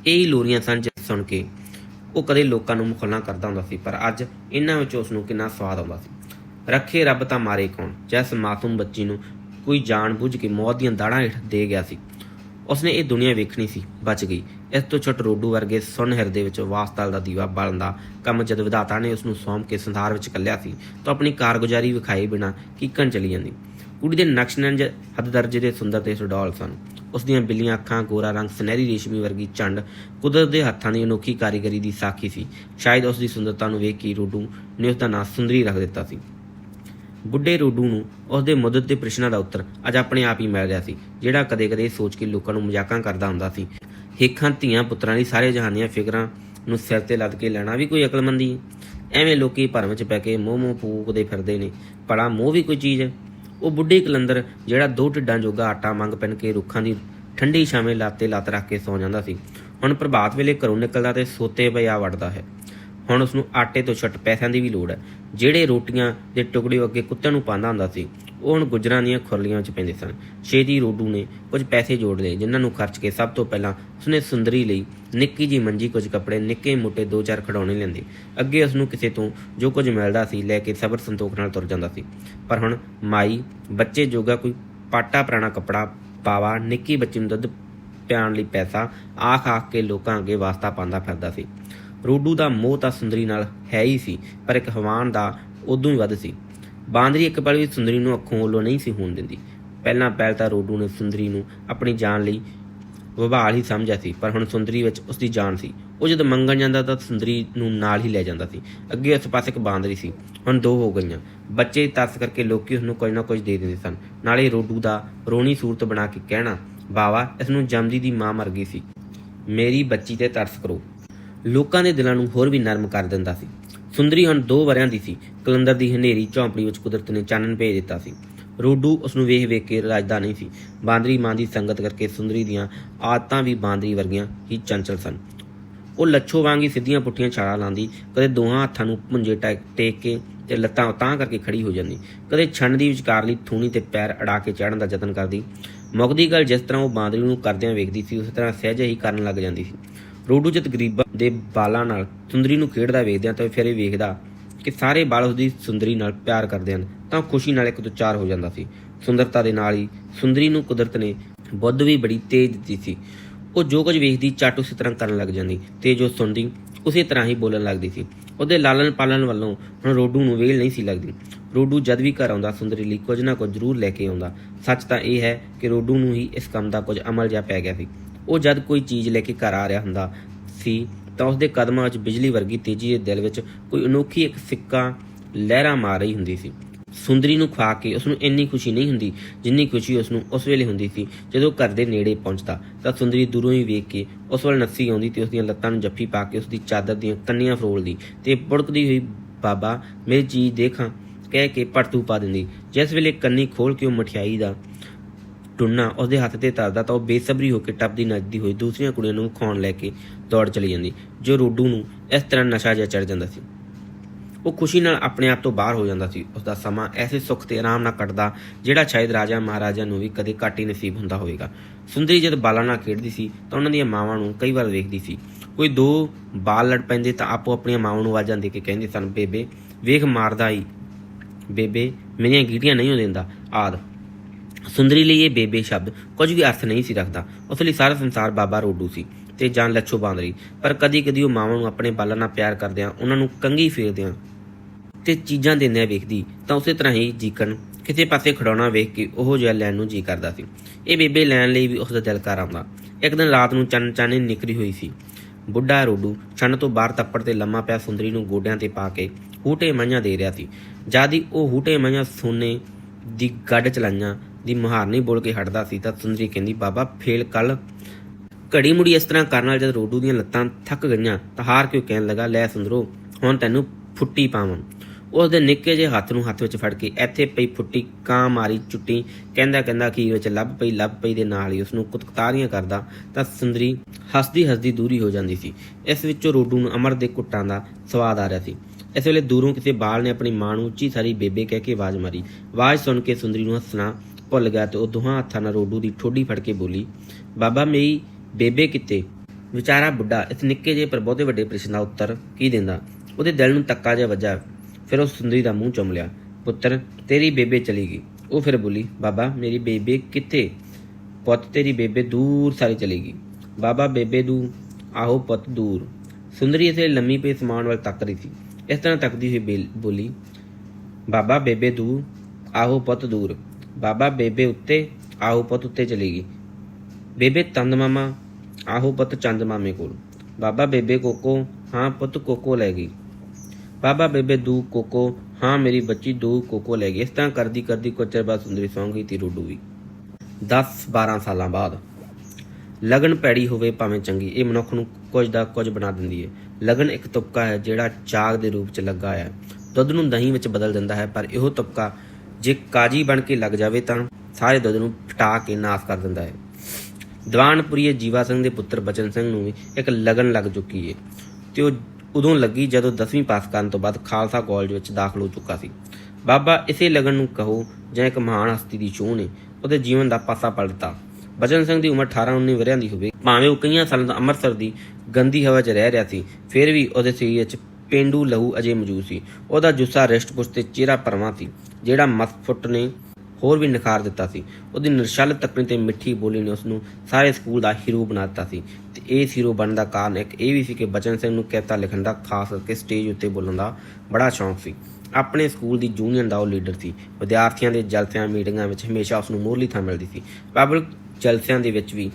ਇਹ ਹੀ ਲੋਰੀਆਂ ਸਨ ਜਿਸ ਸੁਣ ਕੇ ਉਹ ਕਦੇ ਲੋਕਾਂ ਨੂੰ ਮੁਖਲਾਂ ਕਰਦਾ ਹੁੰਦਾ ਸੀ, ਪਰ ਅੱਜ ਇਹਨਾਂ ਵਿੱਚ ਉਸ ਨੂੰ ਕਿੰਨਾ ਸਵਾਦ ਆਉਂਦਾ ਸੀ। ਰੱਖੇ ਰੱਬ ਤਾਂ ਮਾਰੇ ਕੌਣ? ਜਿਸ ਮਾਸੂਮ ਬੱਚੀ ਨੂੰ ਕੋਈ ਜਾਣ ਬੁੱਝ ਕੇ ਮੌਤ ਦੀਆਂ ਦਾੜਾਂ ਹੇਠ ਦੇ ਗਿਆ ਸੀ। ਉਸਨੇ ਇਹ ਦੁਨੀਆ ਵੇਖਣੀ ਸੀ, ਬਚ ਗਈ। ਇਸ ਤੋਂ ਛੁੱਟ ਰੋਡੂ ਵਰਗੇ ਸੁਨ ਹਿਰਦੇ ਵਿੱਚ ਵਾਸਤਾਲ ਦਾ ਦੀਵਾ ਬਾਲਣ ਦਾ ਕੰਮ ਜਦ ਵਿਧਾਤਾ ਨੇ ਉਸ ਨੂੰ ਸੌਂਪ ਕੇ ਸੰਸਾਰ ਵਿੱਚ ਕੱਲਿਆ ਸੀ, ਤਾਂ ਆਪਣੀ ਕਾਰਗੁਜ਼ਾਰੀ ਵਿਖਾਈ ਬਿਨਾ ਕੀਕਣ ਚਲੀ ਜਾਂਦੀ। ਕੁੜੀ ਦੇ ਨਕਸ਼ ਨੰਜ ਹੱਦ ਦਰਜੇ ਦੇ ਸੁੰਦਰ ਤੇ ਸੁਡੌਲ ਸਨ। ਉਸ ਦੀਆਂ ਬਿੱਲੀਆਂ ਅੱਖਾਂ ਗੋਰਾ ਰੰਗ ਸੁਨਹਿਰੀ ਰੇਸ਼ਮੀ ਵਰਗੀ ਚੰਡ ਕੁਦਰਤ ਦੇ ਹੱਥਾਂ ਦੀ ਅਨੋਖੀ ਕਾਰੀਗਰੀ ਦੀ ਸਾਖੀ ਸੀ। ਸ਼ਾਇਦ ਉਸ ਦੀ ਸੁੰਦਰਤਾ ਨੂੰ ਵੇਖ ਕੇ ਰੋਡੂ ਨੇ ਉਸ ਦਾ ਨਾਂ ਸੁੰਦਰੀ ਰੱਖ ਦਿੱਤਾ ਸੀ। ਬੁੱਢੇ ਰੋਡੂ ਨੂੰ ਉਸ ਦੇ ਮੁੱਦਤ ਦੇ ਪ੍ਰਸ਼ਨਾਂ ਦਾ ਉੱਤਰ ਅੱਜ ਆਪਣੇ ਆਪ ਹੀ ਮਿਲ ਰਿਹਾ ਸੀ, ਜਿਹੜਾ ਕਦੇ-ਕਦੇ ਸੋਚ ਕੇ ਲੋਕਾਂ ਨੂੰ ਮਜ਼ਾਕਾਂ ਕਰਦਾ ਹੁੰਦਾ ਸੀ। ਹੇਖਾਂ, ਧੀਆਂ, ਪੁੱਤਰਾਂ ਦੀ ਸਾਰੇ ਜਹਾਨ ਦੀਆਂ ਫਿਕਰਾਂ ਨੂੰ ਸਿਰ ਤੇ ਲੱਦ ਕੇ ਲੈਣਾ ਵੀ ਕੋਈ ਅਕਲਮੰਦੀ ਹੈ। ਐਵੇਂ ਲੋਕੀ ਭਰਮ ਵਿੱਚ ਪੈ ਕੇ ਮੋਹ ਮੋਹ ਫੂਕਦੇ ਫਿਰਦੇ ਨੇ। ਭਲਾ ਮੋਹ ਵੀ ਕੋਈ ਚੀਜ਼ ਹੈ? ਉਹ ਬੁੱਢੇ ਕਲੰਦਰ ਜਿਹੜਾ ਦੋ ਢਿੱਡਾਂ ਜੋਗਾ ਆਟਾ ਮੰਗ ਪੈਣ ਕੇ ਰੁੱਖਾਂ ਦੀ ਠੰਡੀ ਛਾਵੇਂ ਲਾਤੇ ਲੱਤ ਰੱਖ ਕੇ ਸੌ ਜਾਂਦਾ ਸੀ। ਹੁਣ ਪ੍ਰਭਾਤ ਵੇਲੇ ਘਰੋਂ ਨਿਕਲਦਾ ਤੇ ਸੋਤੇ ਪਿਆ ਵੜਦਾ ਹੈ। ਹੁਣ ਉਸ ਨੂੰ ਆਟੇ ਤੋਂ ਛੱਟ ਪੈਸਿਆਂ ਦੀ ਵੀ ਲੋੜ ਹੈ। ਜਿਹੜੇ ਰੋਟੀਆਂ ਦੇ ਟੁਕੜੇ ਅੱਗੇ ਕੁੱਤਿਆਂ ਨੂੰ ਪਾਉਂਦਾ ਹੁੰਦਾ ਸੀ, ਉਹ ਹੁਣ ਗੁਜਰਾਂ ਦੀਆਂ ਖੁਰਲੀਆਂ ਵਿੱਚ ਪੈਂਦੇ ਸਨ। ਛੇਤੀ ਰੋਡੂ ਨੇ ਕੁਝ ਪੈਸੇ ਜੋੜ ਲਏ, ਜਿਨ੍ਹਾਂ ਨੂੰ ਖਰਚ ਕੇ ਸਭ ਤੋਂ ਪਹਿਲਾਂ ਉਸਨੇ ਸੁੰਦਰੀ ਲਈ ਨਿੱਕੀ ਜੀ ਮੰਜੀ ਕੁਝ ਕੱਪੜੇ, ਨਿੱਕੇ ਮੋਟੇ ਦੋ ਚਾਰ ਖਿਡੌਣੇ ਲੈਂਦੇ ਅੱਗੇ ਉਸ ਨੂੰ ਕਿਸੇ ਤੋਂ ਜੋ ਕੁਝ ਮਿਲਦਾ ਸੀ ਲੈ ਕੇ ਸਬਰ ਸੰਤੋਖ ਨਾਲ ਤੁਰ ਜਾਂਦਾ ਸੀ। ਪਰ ਹੁਣ ਮਾਈ, ਬੱਚੇ ਜੋਗਾ ਕੋਈ ਪਾਟਾ ਪੁਰਾਣਾ ਕੱਪੜਾ ਪਾਵਾ, ਨਿੱਕੀ ਬੱਚੀ ਨੂੰ ਦੁੱਧ ਪਿਆਣ ਲਈ ਪੈਸਾ ਆਖ ਆਖ ਕੇ ਲੋਕਾਂ ਅੱਗੇ ਵਾਸਤਾ ਪਾਉਂਦਾ ਫਿਰਦਾ ਸੀ। ਰੋਡੂ ਦਾ ਮੋਹ ਤਾਂ ਸੁੰਦਰੀ ਨਾਲ ਹੈ ਹੀ ਸੀ, ਪਰ ਇੱਕ ਹਵਾਨ ਦਾ ਉਦੋਂ ਹੀ ਵੱਧ ਸੀ। ਬਾਂਦਰੀ ਇੱਕ ਪਲ ਵੀ ਸੁੰਦਰੀ ਨੂੰ ਅੱਖੋਂ ਵੱਲੋਂ ਨਹੀਂ ਸੀ ਹੋਣ ਦਿੰਦੀ। ਪਹਿਲਾਂ ਪਹਿਲ ਤਾਂ ਰੋਡੂ ਨੇ ਸੁੰਦਰੀ ਨੂੰ ਆਪਣੀ ਜਾਨ ਲਈ ਵਬਾਲ ਹੀ ਸਮਝਿਆ ਸੀ, ਪਰ ਹੁਣ ਸੁੰਦਰੀ ਵਿੱਚ ਉਸ ਦੀ ਜਾਨ ਸੀ। ਉਹ ਜਦੋਂ ਮੰਗਣ ਜਾਂਦਾ ਤਾਂ ਸੁੰਦਰੀ ਨੂੰ ਨਾਲ ਹੀ ਲੈ ਜਾਂਦਾ ਸੀ। ਅੱਗੇ ਉਸ ਪਾਸੇ ਇੱਕ ਬਾਂਦਰੀ ਸੀ, ਹੁਣ ਦੋ ਹੋ ਗਈਆਂ। ਬੱਚੇ ਤਰਸ ਕਰਕੇ ਲੋਕੀ ਉਸ ਨੂੰ ਕੁਝ ਨਾ ਕੁਝ ਦੇ ਦਿੰਦੇ ਸਨ। ਨਾਲੇ ਰੋਡੂ ਦਾ ਰੋਣੀ ਸੂਰਤ ਬਣਾ ਕੇ ਕਹਿਣਾ, ਬਾਵਾ, ਇਸ ਨੂੰ ਜਮਦੀ ਦੀ ਮਾਂ ਮਰ ਗਈ ਸੀ। ਮੇਰੀ ਬੱਚੀ ਤੇ ਤਰਸ ਕਰੋ। ਲੋਕਾਂ ਦੇ ਦਿਲਾਂ ਨੂੰ ਹੋਰ ਵੀ ਨਰਮ ਕਰ ਦਿੰਦਾ ਸੀ। ਸੁੰਦਰੀ ਹੁਣ 2 ਵਰਿਆਂ ਦੀ ਸੀ। ਕਲੰਦਰ ਦੀ ਹਨੇਰੀ ਝੌਂਪੜੀ ਵਿੱਚ ਕੁਦਰਤ ਨੇ ਚਾਨਣ ਭੇਜ ਦਿੱਤਾ ਸੀ। ਰੋਡੂ ਉਸ ਨੂੰ ਵੇਖ ਵੇਖ ਕੇ ਰਾਜਦਾ ਨਹੀਂ ਸੀ। ਬਾਂਦਰੀ ਮਾਂ ਦੀ ਸੰਗਤ ਕਰਕੇ ਸੁੰਦਰੀ ਦੀਆਂ ਆਦਤਾਂ ਵੀ ਬਾਂਦਰੀ ਵਰਗੀਆਂ ਹੀ ਚੰਚਲ ਸਨ। ਉਹ ਲੱਛੋ ਵਾਂਗੀ ਸਿੱਧੀਆਂ ਪੁੱਠੀਆਂ ਛਾਲਾਂ ਲਾਉਂਦੀ ਕਦੇ ਦੋਹਾਂ ਹੱਥਾਂ ਨੂੰ ਪੁੰਜੇ ਟੇਕ ਕੇ ਤੇ ਲੱਤਾਂ ਉਤਾਂ ਕਰਕੇ ਖੜੀ ਹੋ ਜਾਂਦੀ। ਕਦੇ ਛੰਡ ਦੀ ਵਿਚਕਾਰਲੀ ਥੂਣੀ ਤੇ ਪੈਰ ਅੜਾ ਕੇ ਚੜਨ ਦਾ ਯਤਨ ਕਰਦੀ। ਮੁਕਦੀ ਗੱਲ ਜਿਸ ਤਰ੍ਹਾਂ ਉਹ ਬਾਂਦਰੀ ਨੂੰ ਕਰਦਿਆਂ ਵੇਖਦੀ ਸੀ, ਉਸੇ ਤਰ੍ਹਾਂ ਸਹਿਜੇ ਹੀ ਕਰਨ ਲੱਗ ਜਾਂਦੀ ਸੀ। ਰੋਡੂ ਜਦ ਗਰੀਬਾਂ ਦੇ ਬਾਲਾਂ ਨਾਲ ਸੁੰਦਰੀ ਨੂੰ ਖੇਡਦਾ ਵੇਖਦਿਆਂ ਤਾਂ ਫਿਰ ਇਹ ਵੇਖਦਾ ਕਿ ਸਾਰੇ ਬਾਲ ਉਸਦੀ ਸੁੰਦਰੀ ਨਾਲ ਪਿਆਰ ਕਰਦੇ ਹਨ, ਤਾਂ ਖੁਸ਼ੀ ਨਾਲ ਇੱਕ ਤੋਂ ਚਾਰ ਹੋ ਜਾਂਦਾ ਸੀ। ਸੁੰਦਰਤਾ ਦੇ ਨਾਲ ਹੀ ਸੁੰਦਰੀ ਨੂੰ ਕੁਦਰਤ ਨੇ ਬੁੱਧ ਵੀ ਬੜੀ ਤੇਜ਼ ਦਿੱਤੀ ਸੀ। ਉਹ ਜੋ ਕੁਝ ਵੇਖਦੀ, ਝੱਟ ਉਸੇ ਤਰ੍ਹਾਂ ਕਰਨ ਲੱਗ ਜਾਂਦੀ ਤੇ ਜੋ ਸੁਣਦੀ, ਉਸੇ ਤਰ੍ਹਾਂ ਹੀ ਬੋਲਣ ਲੱਗਦੀ ਸੀ। ਉਹਦੇ ਲਾਲਣ ਪਾਲਣ ਵੱਲੋਂ ਹੁਣ ਰੋਡੂ ਨੂੰ ਵੇਲ ਨਹੀਂ ਸੀ ਲੱਗਦੀ। ਰੋਡੂ ਜਦ ਵੀ ਘਰ ਆਉਂਦਾ, ਸੁੰਦਰੀ ਲਈ ਕੁਝ ਨਾ ਕੁਝ ਜ਼ਰੂਰ ਲੈ ਕੇ ਆਉਂਦਾ। ਸੱਚ ਤਾਂ ਇਹ ਹੈ ਕਿ ਰੋਡੂ ਨੂੰ ਹੀ ਇਸ ਕੰਮ ਦਾ ਕੁਝ ਅਮਲ ਜਿਹਾ ਪੈ ਗਿਆ ਸੀ। ਉਹ ਜਦ ਕੋਈ ਚੀਜ਼ ਲੈ ਕੇ ਘਰ ਆ ਰਿਹਾ ਹੁੰਦਾ ਸੀ, ਤਾਂ ਉਸਦੇ ਕਦਮਾਂ ਵਿੱਚ ਬਿਜਲੀ ਵਰਗੀ ਤੇਜ਼ੀ ਦੇ ਦਿਲ ਵਿੱਚ ਕੋਈ ਅਨੋਖੀ ਇੱਕ ਸਿੱਕਾ ਲਹਿਰਾਂ ਮਾਰ ਰਹੀ ਹੁੰਦੀ ਸੀ। ਸੁੰਦਰੀ ਨੂੰ ਖਵਾ ਕੇ ਉਸ ਨੂੰ ਇੰਨੀ ਖੁਸ਼ੀ ਨਹੀਂ ਹੁੰਦੀ ਜਿੰਨੀ ਖੁਸ਼ੀ ਉਸ ਨੂੰ ਉਸ ਵੇਲੇ ਹੁੰਦੀ ਸੀ, ਜਦੋਂ ਘਰ ਦੇ ਨੇੜੇ ਪਹੁੰਚਦਾ। ਤਾਂ ਸੁੰਦਰੀ ਦੂਰੋਂ ਹੀ ਵੇਖ ਕੇ ਉਸ ਵੱਲ ਨੱਸੀ ਆਉਂਦੀ ਤੇ ਉਸ ਦੀਆਂ ਲੱਤਾਂ ਨੂੰ ਜੱਫੀ ਪਾ ਕੇ ਉਸ ਦੀ ਚਾਦਰ ਦੀਆਂ ਕੰਨੀਆਂ ਫਰੋਲਦੀ ਤੇ ਬੁੜਕਦੀ ਹੋਈ, ਬਾਬਾ, ਮੇਰੀ ਚੀਜ਼ ਦੇਖਾਂ। ਕਹਿ ਕੇ ਪਰਤੂ ਪਾ ਦਿੰਦੀ। ਜਿਸ ਵੇਲੇ ਕੰਨੀ ਖੋਲ ਕੇ ਉਹ ਮਠਿਆਈ ਦਾ ਟੁੰਨਾ ਉਸਦੇ ਹੱਥ ਤੇ ਤਰਦਾ ਤਾਂ ਉਹ ਬੇਸਬਰੀ ਹੋ ਕੇ ਟੱਪਦੀ ਨੱਚਦੀ ਹੋਈ ਦੂਸਰੀਆਂ ਕੁੜੀਆਂ ਨੂੰ ਖਾਣ ਲੈ ਕੇ ਦੌੜ ਚਲੀ ਜਾਂਦੀ, ਜੋ ਰੋਡੂ ਨੂੰ ਇਸ ਤਰ੍ਹਾਂ ਨਸ਼ਾ ਜਿਹਾ ਚੜ ਜਾਂਦਾ ਸੀ। ਉਹ ਖੁਸ਼ੀ ਨਾਲ ਆਪਣੇ ਆਪ ਤੋਂ ਬਾਹਰ ਹੋ ਜਾਂਦਾ ਸੀ। ਉਸ ਦਾ ਸਮਾਂ ਐਸੇ ਸੁੱਖ ਤੇ ਆਰਾਮ ਨਾਲ ਕੱਟਦਾ, ਜਿਹੜਾ ਸ਼ਾਇਦ ਰਾਜਾ ਮਹਾਰਾਜਾ ਨੂੰ ਵੀ ਕਦੇ ਘੱਟ ਹੀ ਨਸੀਬ ਹੁੰਦਾ ਹੋਵੇਗਾ। ਸੁੰਦਰੀ ਜਦ ਬਾਲਾਂ ਨਾਲ ਖੇਡਦੀ ਸੀ, ਤਾਂ ਉਹਨਾਂ ਦੀਆਂ ਮਾਵਾਂ ਨੂੰ ਕਈ ਵਾਰ ਵੇਖਦੀ ਸੀ। ਕੋਈ ਦੋ ਬਾਲ ਲੜ ਪੈਂਦੇ ਤਾਂ ਆਪੋ ਆਪਣੀਆਂ ਮਾਵਾਂ ਨੂੰ ਆਵਾਜ਼ਾਂ ਦੇ ਕੇ ਕਹਿੰਦੇ ਸਨ, ਬੇਬੇ, ਵੇਖ ਮਾਰਦਾ ਈ, ਬੇਬੇ, ਮੇਰੀਆਂ ਗੀਟੀਆਂ ਨਹੀਂ ਹੋ ਦਿੰਦਾ। ਆਦ। ਸੁੰਦਰੀ ਲਈ ਇਹ ਬੇਬੇ ਸ਼ਬਦ ਕੁਝ ਵੀ ਅਰਥ ਨਹੀਂ ਸੀ ਰੱਖਦਾ। ਉਸ ਲਈ ਸਾਰਾ ਸੰਸਾਰ ਬਾਬਾ ਰੋਡੂ ਸੀ ਤੇ ਜਾਨ ਲੱਛੋ ਬਾਂਦਰੀ ਪਰ ਕਦੀ ਕਦੀ ਉਹ ਮਾਵਾਂ ਨੂੰ ਆਪਣੇ ਬਾਲਾਂ ਨਾਲ ਪਿਆਰ ਕਰਦਿਆਂ, ਉਹਨਾਂ ਨੂੰ ਕੰਗੀ ਫੇਰਦਿਆਂ ਤੇ ਚੀਜ਼ਾਂ ਦਿੰਦਿਆਂ ਵੇਖਦੀ, ਤਾਂ ਉਸੇ ਤਰ੍ਹਾਂ ਹੀ ਜੀਕਣ ਕਿਸੇ ਪਾਸੇ ਖੜਾਉਣਾ ਵੇਖ ਕੇ ਉਹ ਜਿਹਾ ਲੈਣ ਨੂੰ ਜੀ ਕਰਦਾ ਸੀ। ਇਹ ਬੇਬੇ ਲੈਣ ਲਈ ਵੀ ਉਸ ਦਾ ਦਿਲ ਕਰ ਆਉਂਦਾ। ਇੱਕ ਦਿਨ ਰਾਤ ਨੂੰ ਚੰਨ ਚਾਨੇ ਨਿਕਰੀ ਹੋਈ ਸੀ। ਬੁੱਢਾ ਰੋਡੂ ਛੰਨ ਤੋਂ ਬਾਹਰ ਤੱਪੜ ਤੇ ਲੰਮਾ ਪਿਆ ਸੁੰਦਰੀ ਨੂੰ ਗੋਡਿਆਂ ਤੇ ਪਾ ਕੇ ਹੂਟੇ ਮਈਆਂ ਦੇ ਰਿਹਾ ਸੀ। ਜਦ ਹੀ ਉਹ ਹੂਟੇ ਮਈਆਂ ਸੋਨੇ ਦੀ ਗੱਡ ਚਲਾਈਆਂ ਦੀ ਮੁਹਾਰ ਨਹੀਂ ਬੋਲ ਕੇ ਹਟਦਾ ਸੀ ਤਾਂ ਸੁੰਦਰੀ ਕਹਿੰਦੀ, ਬਾਬਾ, ਫੇਲ ਕੱਲ ਘੜੀ ਮੁੜੀ ਇਸ ਤਰ੍ਹਾਂ ਕਰਨ ਨਾਲ ਜਦ ਰੋਡੂ ਦੀਆਂ ਲੱਤਾਂ ਥੱਕ ਗਈਆਂ ਤਾਂ ਹਾਰ ਕੇ ਕਹਿਣ ਲੱਗਾ, ਲੈ ਸੁੰਦਰੋ, ਹੁਣ ਤੈਨੂੰ ਫੁੱਟੀ ਪਾਵਾਂ। ਉਸ ਦੇ ਨਿੱਕੇ ਜਿਹੇ ਹੱਥ ਨੂੰ ਹੱਥ ਵਿੱਚ ਫੜ ਕੇ ਇੱਥੇ ਪਈ ਫੁੱਟੀ ਕਾਂ ਮਾਰੀ ਚੁੱਟੀ, ਕਹਿੰਦਾ ਕਹਿੰਦਾ, ਕੀ ਵਿੱਚ ਲੱਭ ਪਈ ਲੱਭ ਪਈ ਦੇ ਨਾਲ ਹੀ ਉਸ ਨੂੰ ਕੁਤਕਤਾਰੀਆਂ ਕਰਦਾ ਤਾਂ ਸੁੰਦਰੀ ਹੱਸਦੀ ਹੱਸਦੀ ਦੂਰੀ ਹੋ ਜਾਂਦੀ ਸੀ। ਇਸ ਵਿੱਚੋਂ ਰੋਡੂ ਨੂੰ ਅਮਰ ਦੇ ਕੁੱਟਾਂ ਦਾ ਸਵਾਦ ਆ ਰਿਹਾ ਸੀ। ਇਸ ਵੇਲੇ ਦੂਰੋਂ ਕਿਸੇ ਬਾਲ ਨੇ ਆਪਣੀ ਮਾਂ ਨੂੰ ਉੱਚੀ ਸਾਰੀ ਬੇਬੇ ਕਹਿ ਕੇ ਆਵਾਜ਼ ਮਾਰੀ। ਆਵਾਜ਼ ਸੁਣ ਕੇ ਸੁੰਦਰੀ ਨੂੰ ਹੱਸਣਾ ਭੁੱਲ ਗਿਆ ਤੇ ਉਹ ਦੋਹਾਂ ਹੱਥਾਂ ਨਾਲ ਰੋਡੂ ਦੀ ਠੋਡੀ ਫੜ ਕੇ ਬੋਲੀ, ਬਾਬਾ, ਮੇਰੀ ਬੇਬੇ ਕਿੱਤੇ ਵਿਚਾਰਾ ਬੁੱਢਾ, ਇਸ ਨਿੱਕੇ ਜਿਹੇ ਪਰ ਬਹੁਤੇ ਵੱਡੇ ਪ੍ਰਸ਼ਨ ਦਾ ਉੱਤਰ ਕੀ ਦਿੰਦਾ? ਉਹਦੇ ਦਿਲ ਨੂੰ ਤੱਕਾ ਜਿਹਾ ਵੱਜਾ, ਫਿਰ ਉਹ ਸੁੰਦਰੀ ਦਾ ਮੂੰਹ ਚੁੰਮ ਲਿਆ, ਪੁੱਤਰ, ਤੇਰੀ ਬੇਬੇ ਚਲੀ ਗਈ। ਉਹ ਫਿਰ ਬੋਲੀ, ਬਾਬਾ, ਮੇਰੀ ਬੇਬੇ ਕਿੱਥੇ? ਪੁੱਤ, ਤੇਰੀ ਬੇਬੇ ਦੂਰ ਸਾਰੀ ਚਲੀ ਗਈ। ਬਾਬਾ, ਬੇਬੇ ਦੂ ਆਹੋ, ਪੁੱਤ ਦੂਰ। ਸੁੰਦਰੀ ਇਸੇ ਲੰਮੀ ਪਈ ਸਮਾਨ ਵੱਲ ਤੱਕ ਰਹੀ ਸੀ। ਇਸ ਤਰ੍ਹਾਂ ਤੱਕਦੀ ਹੋਈ ਬੇਲ- ਬੋਲੀ, ਬਾਬਾ, ਬੇਬੇ ਦੂਰ ਆਹੋ, ਪੁੱਤ ਦੂਰ। ਬਾਬਾ ਬੇਬੇ ਉੱਤੇ ਆਹੋ ਪੁੱਤ ਉੱਤੇ ਚਲੀ ਗਈ। ਬੇਬੇ ਤੰਦ ਮਾਮਾ, ਆਹੋ ਪੁੱਤ ਚੰਦ ਮਾਮੇ ਕੋਲ। ਬਾਬਾ ਬੇਬੇ ਕੋਕੋ, ਹਾਂ ਪੁੱਤ ਕੋਕੋ ਲੈ ਗਈ। ਬਾਬਾ ਬੇਬੇ ਦੂ ਕੋਕੋ, ਹਾਂ ਮੇਰੀ ਬੱਚੀ ਦੂ ਕੋਕੋ ਲੈ ਗਈ। ਇਸ ਤਰ੍ਹਾਂ ਕਰਦੀ ਕਰਦੀ ਕੋਚਰ ਚਿਰ ਬਾਅਦ ਸੁੰਦਰੀ ਸੌਂ ਗਈ ਤੀ ਰੋਡੂ ਵੀ 10 12 ਸਾਲਾਂ ਬਾਅਦ। ਲਗਨ ਪੈੜੀ ਹੋਵੇ ਭਾਵੇਂ ਚੰਗੀ, ਇਹ ਮਨੁੱਖ ਨੂੰ ਕੁਝ ਦਾ ਕੁਝ ਬਣਾ ਦਿੰਦੀ ਹੈ ਲਗਨ ਇੱਕ ਤੁਪਕਾ ਹੈ ਜਿਹੜਾ ਚਾਗ ਦੇ ਰੂਪ ਚ ਲੱਗਾ ਹੈ। ਦੁੱਧ ਨੂੰ ਦਹੀਂ ਵਿੱਚ ਬਦਲ ਦਿੰਦਾ ਹੈ, ਪਰ ਇਹੋ ਤੁਪਕਾ ਜੇ ਕਾਜੀ ਬਣ ਕੇ ਲੱਗ ਜਾਵੇ ਤਾਂ ਸਾਰੇ ਦੁੱਧ ਨੂੰ ਫਟਾ ਕੇ ਨਾਸ ਕਰ ਦਿੰਦਾ ਹੈ। ਦੀਵਾਨਪੁਰੀਏ ਜੀਵਾ ਸਿੰਘ ਦੇ ਪੁੱਤਰ ਬਚਨ ਸਿੰਘ ਨੂੰ ਵੀ ਇੱਕ ਲਗਨ ਲੱਗ ਚੁੱਕੀ ਹੈ ਤੇ ਉਹ ਉਦੋਂ ਲੱਗੀ ਜਦੋਂ 10ਵੀਂ ਪਾਸ ਕਰਨ ਤੋਂ ਬਾਅਦ ਖਾਲਸਾ ਕਾਲਜ ਵਿੱਚ ਦਾਖਲ ਹੋ ਚੁੱਕਾ ਸੀ। ਬਾਬਾ, ਇਸੇ ਲਗਨ ਨੂੰ ਕਹੋ ਜਾਂ ਇੱਕ ਮਹਾਨ ਹਸਤੀ ਦੀ ਚੋਣ ਨੇ, ਉਹਦੇ ਜੀਵਨ ਦਾ ਪਾਸਾ ਪਲਟਤਾ ਬਚਨ ਸਿੰਘ ਦੀ ਉਮਰ 18 19 ਵਰਿਆਂ ਦੀ ਹੋਵੇ। ਭਾਵੇਂ ਉਹ ਕਈਆਂ ਸਾਲਾਂ ਤੋਂ ਅੰਮ੍ਰਿਤਸਰ ਦੀ ਗੰਦੀ ਹਵਾ 'ਚ ਰਹਿ ਰਿਹਾ ਸੀ, ਫਿਰ ਵੀ ਉਹਦੇ ਸਰੀਰ ਵਿੱਚ ਪੇਂਡੂ ਲਹੂ ਅਜੇ ਮੌਜੂਦ ਸੀ। ਉਹਦਾ ਜੁੱਸਾ ਰਿਸ਼ਟ-ਪੁਸ਼ਟ ਤੇ ਚਿਹਰਾ ਭਰਵਾਂ ਸੀ, ਜਿਹੜਾ ਮਸਫੁੱਟ ਨੇ ਹੋਰ ਵੀ ਨਿਖਾਰ ਦਿੱਤਾ ਸੀ। ਉਹਦੀ ਨਿਰਸ਼ਲ ਤੱਕਣੀ ਤੇ ਮਿੱਠੀ ਬੋਲੀ ਨੇ ਉਸ ਨੂੰ ਸਾਰੇ ਸਕੂਲ ਦਾ ਹੀਰੋ ਬਣਾ ਦਿੱਤਾ ਸੀ। ਤੇ ਇਹ ਹੀਰੋ ਬਣਨ ਦਾ ਕਾਰਨ ਇੱਕ ਇਹ ਵੀ ਸੀ ਕਿ ਬਚਨ ਸਿੰਘ ਨੂੰ ਕਵਿਤਾ ਲਿਖਣ ਦਾ, ਖਾਸ ਕਰਕੇ ਸਟੇਜ ਉੱਤੇ ਬੋਲਣ ਦਾ ਬੜਾ ਸ਼ੌਂਕ ਸੀ। ਆਪਣੇ ਸਕੂਲ ਦੀ ਯੂਨੀਅਨ ਦਾ ਉਹ ਲੀਡਰ ਸੀ। ਵਿਦਿਆਰਥੀਆਂ ਦੇ ਜਲਸਿਆਂ ਮੀਟਿੰਗਾਂ ਵਿੱਚ ਹਮੇਸ਼ਾ ਉਸ ਨੂੰ ਮੋਹਰਲੀ ਥਾਂ ਮਿਲਦੀ ਸੀ। ਪਬਲਿਕ ਜਲਸਿਆਂ ਦੇ ਵਿੱਚ ਵੀ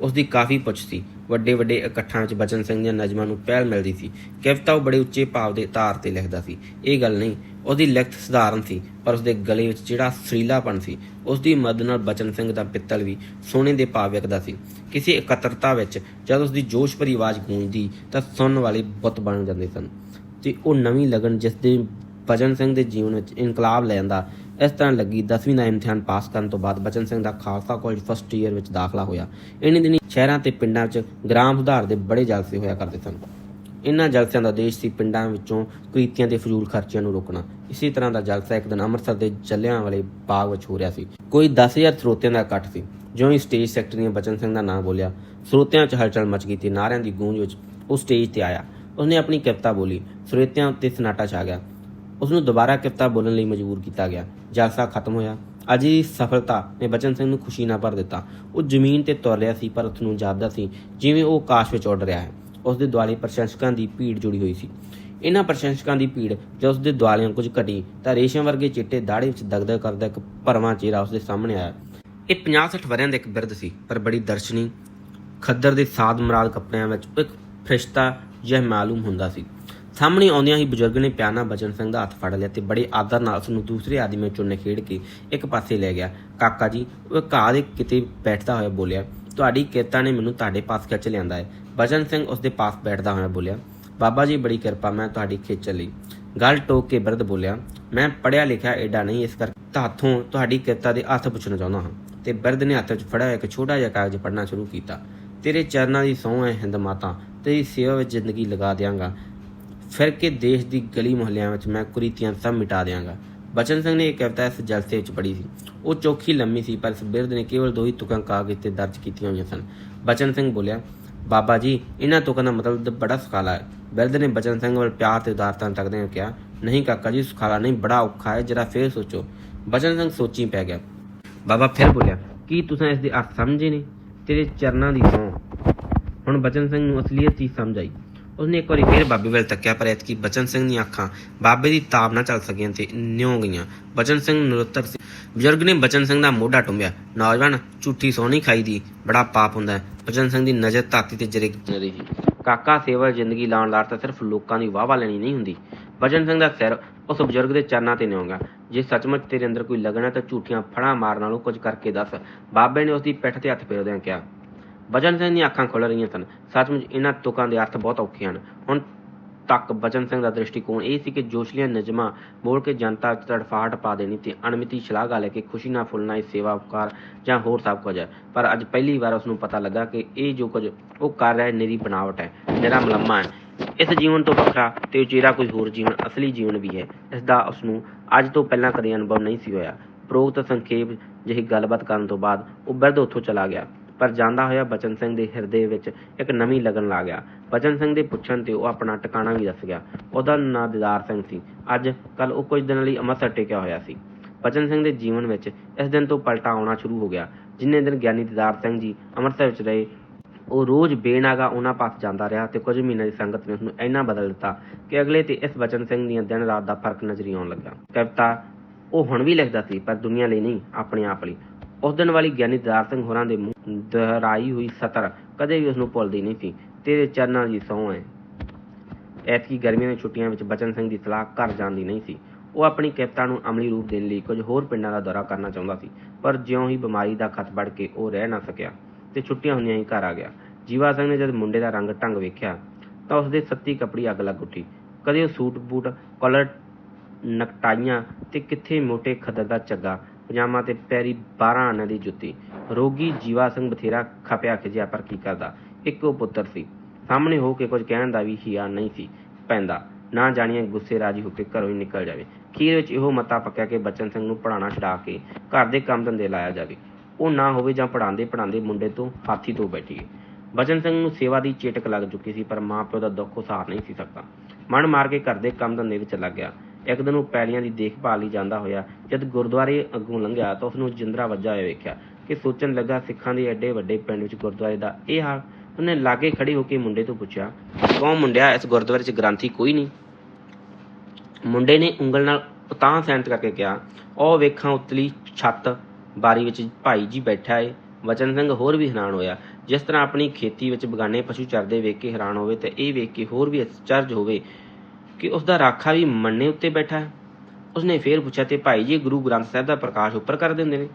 ਉਸ ਦੀ ਕਾਫੀ ਪੁੱਛ ਸੀ। ਵੱਡੇ ਵੱਡੇ ਇਕੱਠਾਂ ਵਿੱਚ ਬਚਨ ਸਿੰਘ ਦੀਆਂ ਨਜ਼ਮਾਂ ਨੂੰ ਪਹਿਲ ਮਿਲਦੀ ਸੀ। ਕਵਿਤਾ ਉਹ ਬੜੇ ਉੱਚੇ ਭਾਵ ਦੇ ਧਾਰ ਤੇ ਲਿਖਦਾ ਸੀ। ਇਹ ਗੱਲ ਨਹੀਂ, ਉਹਦੀ ਲਿਖਤ ਸਧਾਰਨ ਸੀ, ਪਰ ਉਸਦੇ ਗਲੇ ਵਿੱਚ ਜਿਹੜਾ ਸਰੀਲਾਪਣ ਸੀ ਉਸ ਦੀ ਮਦਦ ਨਾਲ ਬਚਨ ਸਿੰਘ ਦਾ ਪਿੱਤਲ ਵੀ ਸੋਨੇ ਦੇ ਭਾਵ ਵਿਕਦਾ ਸੀ। ਕਿਸੇ ਇਕੱਤਰਤਾ ਵਿੱਚ ਜਦ ਉਸ ਦੀ ਜੋਸ਼ ਭਰੀ ਆਵਾਜ਼ ਗੂੰਜਦੀ, ਤਾਂ ਸੁਣਨ ਵਾਲੇ ਬੁੱਤ ਬਣ ਜਾਂਦੇ ਸਨ। ਤੇ ਉਹ ਨਵੀਂ ਲਗਨ ਜਿਸ ਦੇ ਬਚਨ ਸਿੰਘ ਦੇ ਜੀਵਨ ਵਿੱਚ ਇਨਕਲਾਬ ਲੈ ਆਂਦਾ ਇਸ ਤਰ੍ਹਾਂ ਲੱਗੀ। 10ਵੀਂ ਦਾ ਇਮਤਿਹਾਨ ਪਾਸ ਕਰਨ ਤੋਂ ਬਾਅਦ ਬਚਨ ਸਿੰਘ ਦਾ ਖਾਲਸਾ ਕਾਲਜ ਫਸਟ ਈਅਰ ਵਿੱਚ ਦਾਖਲਾ ਹੋਇਆ। ਇਨੀ ਦਿਨੀ ਸ਼ਹਿਰਾਂ ਤੇ ਪਿੰਡਾਂ ਵਿੱਚ ਗ੍ਰਾਮ ਸੁਧਾਰ ਦੇ ਬੜੇ ਜਲਸੇ ਹੋਇਆ ਕਰਦੇ ਸਨ। ਇਨ੍ਹਾਂ ਜਲਸਿਆਂ ਦਾ ਉਦੇਸ਼ ਸੀ ਪਿੰਡਾਂ ਵਿੱਚੋਂ ਕੁਰੀਤੀਆਂ ਦੇ ਫਜ਼ੂਲ ਖਰਚਿਆਂ ਨੂੰ ਰੋਕਣਾ। ਇਸੇ ਤਰ੍ਹਾਂ ਦਾ ਜਲਸਾ ਇੱਕ ਦਿਨ ਅੰਮ੍ਰਿਤਸਰ ਦੇ ਜੱਲਿਆਂ ਵਾਲੇ ਬਾਗ ਵਿੱਚ ਹੋ ਰਿਹਾ ਸੀ। ਕੋਈ 10000 ਸਰੋਤਿਆਂ ਦਾ ਇਕੱਠ ਸੀ। ਜਿਉਂ ਹੀ ਸਟੇਜ ਸੈਕਟਰੀ ਨੇ ਬਚਨ ਸਿੰਘ ਦਾ ਨਾਮ ਬੋਲਿਆ, ਸਰੋਤਿਆਂ 'ਚ ਹਲਚਲ ਮਚ ਗਈ ਤੇ ਨਾਰਿਆਂ ਦੀ ਗੂੰਜ ਵਿੱਚ ਉਹ ਸਟੇਜ ਤੇ ਆਇਆ। ਉਸਨੇ ਆਪਣੀ ਕਵਿਤਾ ਬੋਲੀ। ਸਰੋਤਿਆਂ ਉੱਤੇ ਸਨਾਟਾ ਛਾ ਗਿਆ। ਉਸ ਨੂੰ ਦੁਬਾਰਾ ਕਵਿਤਾ ਬੋਲਣ ਲਈ ਮਜਬੂਰ ਕੀਤਾ ਗਿਆ। ਜਲਸਾ ਖਤਮ ਹੋਇਆ। ਅੱਜ ਦੀ ਸਫਲਤਾ ਨੇ ਬਚਨ ਸਿੰਘ ਨੂੰ ਖੁਸ਼ੀ ਨਾਲ ਭਰ ਦਿੱਤਾ। ਉਹ ਜ਼ਮੀਨ ਤੇ ਤੁਰ ਰਿਹਾ ਸੀ, ਪਰ ਉਸ ਨੂੰ ਜਾਪਦਾ ਸੀ, ਜਿਵੇਂ ਉਹ ਆਕਾਸ਼ ਵਿੱਚ ਉੱਡ ਰਿਹਾ ਹੈ। ਉਸ ਦੇ ਦੁਆਲੇ ਪ੍ਰਸ਼ੰਸਕਾਂ ਦੀ ਭੀੜ ਜੁੜੀ ਹੋਈ ਸੀ। ਇਹਨਾਂ ਪ੍ਰਸ਼ੰਸਕਾਂ ਦੀ ਭੀੜ ਜਦ ਉਸ ਦੇ ਦੁਆਲਿਆਂ ਕੁਝ ਘਟੀ, ਤਾਂ ਰੇਸ਼ਮ ਵਰਗੇ ਚਿੱਟੇ ਦਾੜੇ ਵਿੱਚ ਦਗਦਗ ਕਰਦਾ ਇੱਕ ਭਰਵਾਂ ਚਿਹਰਾ ਉਸ ਦੇ ਸਾਹਮਣੇ ਆਇਆ। ਇਹ 50-60 ਵਰਿਆਂ ਦਾ ਇੱਕ ਬਿਰਧ ਸੀ, ਪਰ ਬੜੀ ਦਰਸ਼ਨੀ। ਖੱਦਰ ਦੇ ਸਾਦ ਮਰਾਦ ਕੱਪੜਿਆਂ ਵਿੱਚ ਇੱਕ ਫਰਿਸ਼ਤਾ ਜਿਹਾ ਮਾਲੂਮ ਹੁੰਦਾ ਸੀ। ਸਾਹਮਣੇ ਆਉਂਦਿਆਂ ਹੀ ਬਜ਼ੁਰਗ ਨੇ ਪਿਆਰ ਨਾਲ ਬਚਨ ਸਿੰਘ ਦਾ ਹੱਥ ਫੜ ਲਿਆ ਤੇ ਬੜੇ ਆਦਰ ਨਾਲ ਉਸ ਨੂੰ ਦੂਸਰੇ ਆਦਮੀ ਚੁੰਨੇ ਖੇਡ ਕੇ ਇੱਕ ਪਾਸੇ ਲੈ ਗਿਆ। ਕਾਕਾ ਜੀ, ਉਹ ਘਾਹ ਦੇ ਕਿਤੇ ਬੈਠਦਾ ਹੋਇਆ ਬੋਲਿਆ, ਤੁਹਾਡੀ ਕਿਰਤਾ ਨੇ ਮੈਨੂੰ ਤੁਹਾਡੇ ਪਾਸ ਖਿੱਚ ਲਿਆਂਦਾ ਹੈ। ਬਚਨ ਸਿੰਘ ਉਸ ਦੇ ਪਾਸ ਬੈਠਦਾ ਹੋਇਆ ਬੋਲਿਆ, ਬਾਬਾ ਜੀ, ਬੜੀ ਕਿਰਪਾ, ਮੈਂ ਤੁਹਾਡੀ ਖਿੱਚ ਲਈ। ਗੱਲ ਟੋਕ ਕੇ ਬਰਦ ਬੋਲਿਆ, ਮੈਂ ਪੜਿਆ ਲਿਖਿਆ ਐਡਾ ਨਹੀਂ, ਇਸ ਕਰਕੇ ਤੁਹਾਥੋਂ ਤੁਹਾਡੀ ਕਿਰਤਾ ਦੇ ਹੱਥ ਪੁੱਛਣਾ ਚਾਹੁੰਦਾ ਹਾਂ। ਤੇ ਬਰਦ ਨੇ ਹੱਥ ਵਿੱਚ ਫੜਿਆ ਹੋਇਆ ਇੱਕ ਛੋਟਾ ਜਿਹਾ ਕਾਗਜ਼ ਪੜ੍ਹਨਾ ਸ਼ੁਰੂ ਕੀਤਾ, ਤੇਰੇ ਚਰਨਾਂ ਦੀ ਸਹੁੰ ਹੈ, ਹਿੰਦ ਮਾਤਾ, ਤੇਰੀ ਸੇਵਾ ਵਿੱਚ ਜ਼ਿੰਦਗੀ ਲਗਾ ਦਿਆਂਗਾ। ਫਿਰ ਕੇ ਦੇਸ਼ ਦੀ ਗਲੀ ਮੁਹੱਲਿਆਂ ਵਿੱਚ ਮੈਂ ਕੁਰੀਤੀਆਂ ਸਭ ਮਿਟਾ ਦਿਆਂਗਾ। ਬਚਨ ਸਿੰਘ ਨੇ ਇਹ ਕਵਿਤਾ ਇਸ ਜਲਸੇ ਵਿੱਚ ਪੜ੍ਹੀ ਸੀ। ਉਹ ਚੌਖੀ ਲੰਮੀ ਸੀ, ਪਰ ਇਸ ਬਿਰਧ ਨੇ ਕੇਵਲ ਦੋ ਹੀ ਤੁਕਾਂ ਕਾਗਜ਼ ਤੇ ਦਰਜ ਕੀਤੀਆਂ ਹੋਈਆਂ ਸਨ। ਬਚਨ ਸਿੰਘ ਬੋਲਿਆ, ਬਾਬਾ ਜੀ, ਇਹਨਾਂ ਤੁਕਾਂ ਦਾ ਮਤਲਬ ਬੜਾ ਸੁਖਾਲਾ ਹੈ। ਬਿਰਧ ਨੇ ਬਚਨ ਸਿੰਘ ਵੱਲ ਪਿਆਰ ਤੇ ਉਦਾਰਤਾ ਤੱਕਦੇ ਹੋਏ ਕਿਹਾ, ਨਹੀਂ ਕਾਕਾ ਜੀ, ਸੁਖਾਲਾ ਨਹੀਂ, ਬੜਾ ਔਖਾ ਹੈ, ਜਰਾ ਫੇਰ ਸੋਚੋ। ਬਚਨ ਸਿੰਘ ਸੋਚੀ ਪੈ ਗਿਆ। ਬਾਬਾ ਫਿਰ ਬੋਲਿਆ, ਕੀ ਤੁਸੀਂ ਇਸ ਦੇ ਅਰਥ ਸਮਝੇ ਨੇ ਤੇਰੇ ਚਰਨਾਂ ਦੀ ਸੌਂ। ਹੁਣ ਬਚਨ ਸਿੰਘ ਨੂੰ ਅਸਲੀਅਤ ਹੀ ਸਮਝ ਆਈ। ਉਸਨੇ ਇੱਕ ਵਾਰੀ ਫੇਰ ਬਾਬੇ ਵੱਲ ਤੱਕਿਆ, ਪਰ ਐਤਕੀ ਬਚਨ ਸਿੰਘ ਦੀਆਂ ਅੱਖਾਂ ਬਾਬੇ ਦੀ ਤਾਬ ਨਾਲ ਚੱਲ ਸਕੀਆਂ ਤੇ ਨਿਉ ਗਈਆਂ। ਬਚਨ ਸਿੰਘ ਨਿਰੁੱਤਰ ਸੀ। ਬਜ਼ੁਰਗ ਨੇ ਬਚਨ ਸਿੰਘ ਦਾ ਮੋਢਾ ਟੁੰਬਿਆ। ਨੌਜਵਾਨ, ਝੂਠੀ ਸੋਹਣੀ ਖਾਈ ਦੀ ਬੜਾ ਪਾਪ ਹੁੰਦਾ ਹੈ। ਬਚਨ ਸਿੰਘ ਦੀ ਨਜ਼ਰ ਧਾਤੀ ਤੇ ਜਰੇ ਰਹੀ ਕਾਕਾ, ਸੇਵਾ ਜ਼ਿੰਦਗੀ ਲਾਉਣ ਲਾਰ ਤਾਂ ਸਿਰਫ ਲੋਕਾਂ ਦੀ ਵਾਹਵਾ ਲੈਣੀ ਨਹੀਂ ਹੁੰਦੀ। ਬਚਨ ਸਿੰਘ ਦਾ ਸਿਰ ਉਸ ਬਜ਼ੁਰਗ ਦੇ ਚਰਨਾਂ ਤੇ ਨਿਉਂਗਾ ਜੇ ਸੱਚਮੁੱਚ ਤੇਰੇ ਅੰਦਰ ਕੋਈ ਲੱਗਣਾ ਤਾਂ ਝੂਠੀਆਂ ਫੜਾਂ ਮਾਰਨ ਨਾਲੋਂ ਕੁਝ ਕਰਕੇ ਦੱਸ। ਬਾਬੇ ਨੇ ਉਸ ਦੀ ਪਿੱਠ ਤੇ ਹੱਥ ਫੇਰਦਿਆਂ ਕਿਹਾ। ਬਚਨ ਸਿੰਘ ਦੀਆਂ ਅੱਖਾਂ ਖੁੱਲ ਰਹੀਆਂ ਸਨ। ਸੱਚਮੁੱਚ ਇਹਨਾਂ ਤੁਕਾਂ ਦੇ ਅਰਥ ਬਹੁਤ ਔਖੇ ਹਨ। ਹੁਣ ਤੱਕ ਬਚਨ ਸਿੰਘ ਦਾ ਦ੍ਰਿਸ਼ਟੀਕੋਣ ਇਹ ਸੀ ਕਿ ਜੋਸ਼ਲੀਆਂ ਨਜ਼ਮਾਂ ਬੋਲ ਕੇ ਜਨਤਾ ਵਿੱਚ ਤੜਫਾਹਟ ਪਾ ਦੇਣੀ ਤੇ ਅਣਮਿਤੀ ਸ਼ਲਾਘਾ ਲੈ ਕੇ ਖੁਸ਼ੀ ਨਾਲ ਫੁੱਲਣਾ ਇਹ ਸੇਵਾ ਉਪਕਾਰ ਜਾਂ ਹੋਰ ਸਭ ਕੁਝ ਹੈ। ਪਰ ਅੱਜ ਪਹਿਲੀ ਵਾਰ ਉਸ ਨੂੰ ਪਤਾ ਲੱਗਾ ਕਿ ਇਹ ਜੋ ਕੁਝ ਉਹ ਕਰ ਰਿਹਾ ਹੈ, ਨਿਰੀ ਬਣਾਵਟ ਹੈ, ਨਿਰਾ ਮਲਮਾ ਹੈ। ਇਸ ਜੀਵਨ ਤੋਂ ਵੱਖਰਾ ਤੇ ਉਚੇਰਾ ਕੋਈ ਹੋਰ ਜੀਵਨ, ਅਸਲੀ ਜੀਵਨ ਵੀ ਹੈ। ਇਸ ਦਾ ਉਸ ਨੂੰ ਅੱਜ ਤੋਂ ਪਹਿਲਾਂ ਕਦੇ ਅਨੁਭਵ ਨਹੀਂ ਸੀ ਹੋਇਆ। ਪ੍ਰੋਗਤ ਸੰਖੇਪ ਜਿਹੀ ਗੱਲਬਾਤ ਕਰਨ ਤੋਂ ਬਾਅਦ ਉਹ ਬਿਰਧ ਉੱਥੋਂ ਚਲਾ ਗਿਆ। ਪਰ ਜਾਂਦਾ ਹੋਇਆ ਬਚਨ ਸਿੰਘ ਦੇ ਹਿਰਦੇ ਵਿੱਚ ਇੱਕ ਨਵੀਂ ਲਗਨ ਲਾ ਗਿਆ। ਬਚਨ ਸਿੰਘ ਦੇ ਪੁੱਛਣ ਤੇ ਉਹ ਆਪਣਾ ਟਿਕਾਣਾ ਵੀ ਦੱਸ ਗਿਆ। ਉਹਦਾ ਨਾਂ ਦਿਦਾਰ ਸਿੰਘ ਸੀ। ਅੱਜ ਕੱਲ ਉਹ ਕੁਝ ਦਿਨਾਂ ਲਈ ਅੰਮ੍ਰਿਤਸਰ ਟੇਕਿਆ ਹੋਇਆ ਸੀ। ਬਚਨ ਸਿੰਘ ਦੇ ਜੀਵਨ ਵਿੱਚ ਇਸ ਦਿਨ ਤੋਂ ਪਲਟਾ ਆਉਣਾ ਸ਼ੁਰੂ ਹੋ ਗਿਆ। ਜਿੰਨੇ ਦਿਨ ਗਿਆਨੀ ਦਿਦਾਰ ਸਿੰਘ ਜੀ ਅੰਮ੍ਰਿਤਸਰ ਵਿੱਚ ਰਹੇ, ਉਹ ਰੋਜ਼ ਬੇਨਾਗਾ ਉਹਨਾਂ ਪਾਸ ਜਾਂਦਾ ਰਿਹਾ ਤੇ ਕੁਝ ਮਹੀਨਿਆਂ ਦੀ ਸੰਗਤ ਨੇ ਉਸ ਨੂੰ ਇੰਨਾ ਬਦਲ ਦਿੱਤਾ ਕਿ ਅਗਲੇ ਤੇ ਇਸ ਬਚਨ ਸਿੰਘ ਦੀਆਂ ਦਿਨ ਰਾਤ ਦਾ ਫ਼ਰਕ ਨਜ਼ਰੀ ਆਉਣ ਲੱਗਾ। ਕਵਿਤਾ ਉਹ ਹੁਣ ਵੀ ਲਿਖਦਾ ਸੀ, ਪਰ ਦੁਨੀਆ ਲਈ ਨਹੀਂ, ਆਪਣੇ ਆਪ ਲਈ। ਉਸ ਦਿਨ ਵਾਲੀ ਗਿਆਨੀ ਦਿਦਾਰ ਸਿੰਘ ਹੋਰਾਂ ਦੇ ਮੂੰਹ ਦੁਹਰਾਈ ਹੋਈ ਸਤਰ, ਕਦੇ ਵੀ ਉਸ ਨੂੰ ਭੁੱਲਦੀ ਨਹੀਂ ਸੀ। ਤੇਰੇ ਚਰਨਾਂ ਦੀ ਸਹੁੰ ਹੈ ਐਤਕੀ ਗਰਮੀਆਂ ਦੀਆਂ ਛੁੱਟੀਆਂ ਵਿੱਚ ਬਚਨ ਸਿੰਘ ਦੀ ਸਲਾਹ ਘਰ ਜਾਣ ਦੀ ਨਹੀਂ ਸੀ। ਉਹ ਆਪਣੀ ਕਵਿਤਾ ਨੂੰ ਅਮਲੀ ਰੂਪ ਦੇਣ ਲਈ ਕੁਝ ਹੋਰ ਪਿੰਡਾਂ ਦਾ ਦੌਰਾ ਕਰਨਾ ਚਾਹੁੰਦਾ ਸੀ, ਪਰ ਜਿਉਂ ਹੀ ਬਿਮਾਰੀ ਦਾ ਖਤ ਵੱਢ ਕੇ ਉਹ ਰਹਿ ਨਾ ਸਕਿਆ ਤੇ ਛੁੱਟੀਆਂ ਹੁੰਦੀਆਂ ਹੀ ਘਰ ਆ ਗਿਆ। ਜੀਵਾ ਸਿੰਘ ਨੇ ਜਦ ਮੁੰਡੇ ਦਾ ਰੰਗ ਢੰਗ ਵੇਖਿਆ ਤਾਂ ਉਸਦੇ ਸੱਤੀ ਕੱਪੜੀ ਅੱਗ ਲੱਗ ਉੱਠੀ। ਕਦੇ ਉਹ ਸੂਟ ਬੂਟ ਕਲਰ ਨਕਟਾਈਆਂ ਤੇ ਕਿੱਥੇ ਮੋਟੇ ਖੱਦਰ ਦਾ ਚੱਗਾ ਪਜਾਮਾ ਤੇ ਪੈਰੀ 12 ਆਨੇ ਦੀ ਜੁੱਤੀ। ਰੋਗੀ ਜੀਵਾ ਸਿੰਘ ਬਥੇਰਾ ਖਪਿਆ ਖਿਜਿਆ ਪਰ ਕੀ ਕਰਦਾ? ਇੱਕੋ ਪੁੱਤਰ ਸੀ। ਸਾਹਮਣੇ ਹੋ ਕੇ ਕੁਝ ਕਹਿਣ ਦਾ ਵੀ ਹਿਆ ਨਹੀਂ ਸੀ ਪੈਂਦਾ। ਨਾ ਜਾਣੀਏ ਗੁੱਸੇ ਰਾਜੀ ਹੋ ਕੇ ਘਰੋਂ ਹੀ ਨਿਕਲ ਜਾਵੇ। ਖੀਰ ਵਿੱਚ ਇਹੋ ਮਤਾ ਪੱਕਿਆ ਕਿ ਬਚਨ ਸਿੰਘ ਨੂੰ ਪੜਾਉਣਾ ਛਡਾ ਕੇ ਘਰ ਦੇ ਕੰਮ ਧੰਦੇ ਲਾਇਆ ਜਾਵੇ। ਉਹ ਨਾ ਹੋਵੇ ਜਾਂ ਪੜਾਉਂਦੇ ਪੜਾਉਂਦੇ ਮੁੰਡੇ ਤੋਂ ਹਾਥੀ ਤੋਂ ਬੈਠੀਏ। ਬਚਨ ਸਿੰਘ ਨੂੰ ਸੇਵਾ ਦੀ ਚੇਟਕ ਲੱਗ ਚੁੱਕੀ ਸੀ, ਪਰ ਮਾਂ ਪਿਓ ਦਾ ਦੁੱਖ ਉਸਾਰ ਨਹੀਂ ਸੀ ਸਕਦਾ। ਮਨ ਮਾਰ ਕੇ ਘਰ ਦੇ ਕੰਮ ਧੰਦੇ ਵਿੱਚ ਲੱਗ ਗਿਆ। ਇੱਕ ਦਿਨ ਉਹ ਪੈਲੀਆਂ ਦੀ ਦੇਖਭਾਲ ਲਈ ਜਾਂਦਾ ਹੋਇਆ। ਜਦ ਗੁਰਦੁਆਰੇ ਅੱਗੋਂ ਲੰਘਿਆ ਤਾਂ ਉਸ ਨੂੰ ਜਿੰਦਰਾ ਵੱਜਾ ਹੋਇਆ ਵੇਖਿਆ ਕਿ ਸੋਚਣ ਲੱਗਾ ਸਿੱਖਾਂ ਦੇ ਐਡੇ ਵੱਡੇ ਪਿੰਡ ਵਿੱਚ ਗੁਰਦੁਆਰੇ ਦਾ ਇਹ ਹਾਲ। ਉਹਨੇ ਲਾਗੇ ਖੜੀ ਹੋ ਕੇ ਮੁੰਡੇ ਤੋਂ ਪੁੱਛਿਆ, ਕੌਣ ਮੁੰਡਿਆ? ਇਸ ਗੁਰਦੁਆਰੇ 'ਚ ਗ੍ਰੰਥੀ ਕੋਈ ਨਹੀਂ? ਮੁੰਡੇ ਨੇ ਉਂਗਲ ਨਾਲ ਉਤਾਂ ਸੈਂਤ ਕਰਕੇ ਕਿਹਾ, ਉਹ ਵੇਖਾਂ ਉਤਲੀ ਛੱਤ ਬਾਰੀ ਵਿੱਚ ਭਾਈ ਜੀ ਬੈਠਾ ਏ। ਵਚਨ ਸਿੰਘ ਹੋਰ ਵੀ ਹੈਰਾਨ ਹੋਇਆ। ਜਿਸ ਤਰ੍ਹਾਂ ਆਪਣੀ ਖੇਤੀ ਵਿੱਚ ਬਗਾਨੇ ਪਸ਼ੂ ਚਰਦੇ ਵੇਖ ਕੇ ਹੈਰਾਨ ਹੋਵੇ ਤੇ ਇਹ ਵੇਖ ਕੇ ਹੋਰ ਵੀ ਅਚਰਜ ਹੋਵੇ ਕਿ ਉਸ ਦਾ ਰਾਖਾ ਵੀ ਮੰਨੇ ਉੱਤੇ ਬੈਠਾ ਹੈ। ਉਸਨੇ ਫੇਰ ਪੁੱਛਿਆ, ਤੇ ਭਾਈ ਜੀ, ਗੁਰੂ ਗ੍ਰੰਥ ਸਾਹਿਬ ਦਾ ਪ੍ਰਕਾਸ਼ ਉੱਪਰ ਕਰ ਦਿੰਦੇ ਨੇ?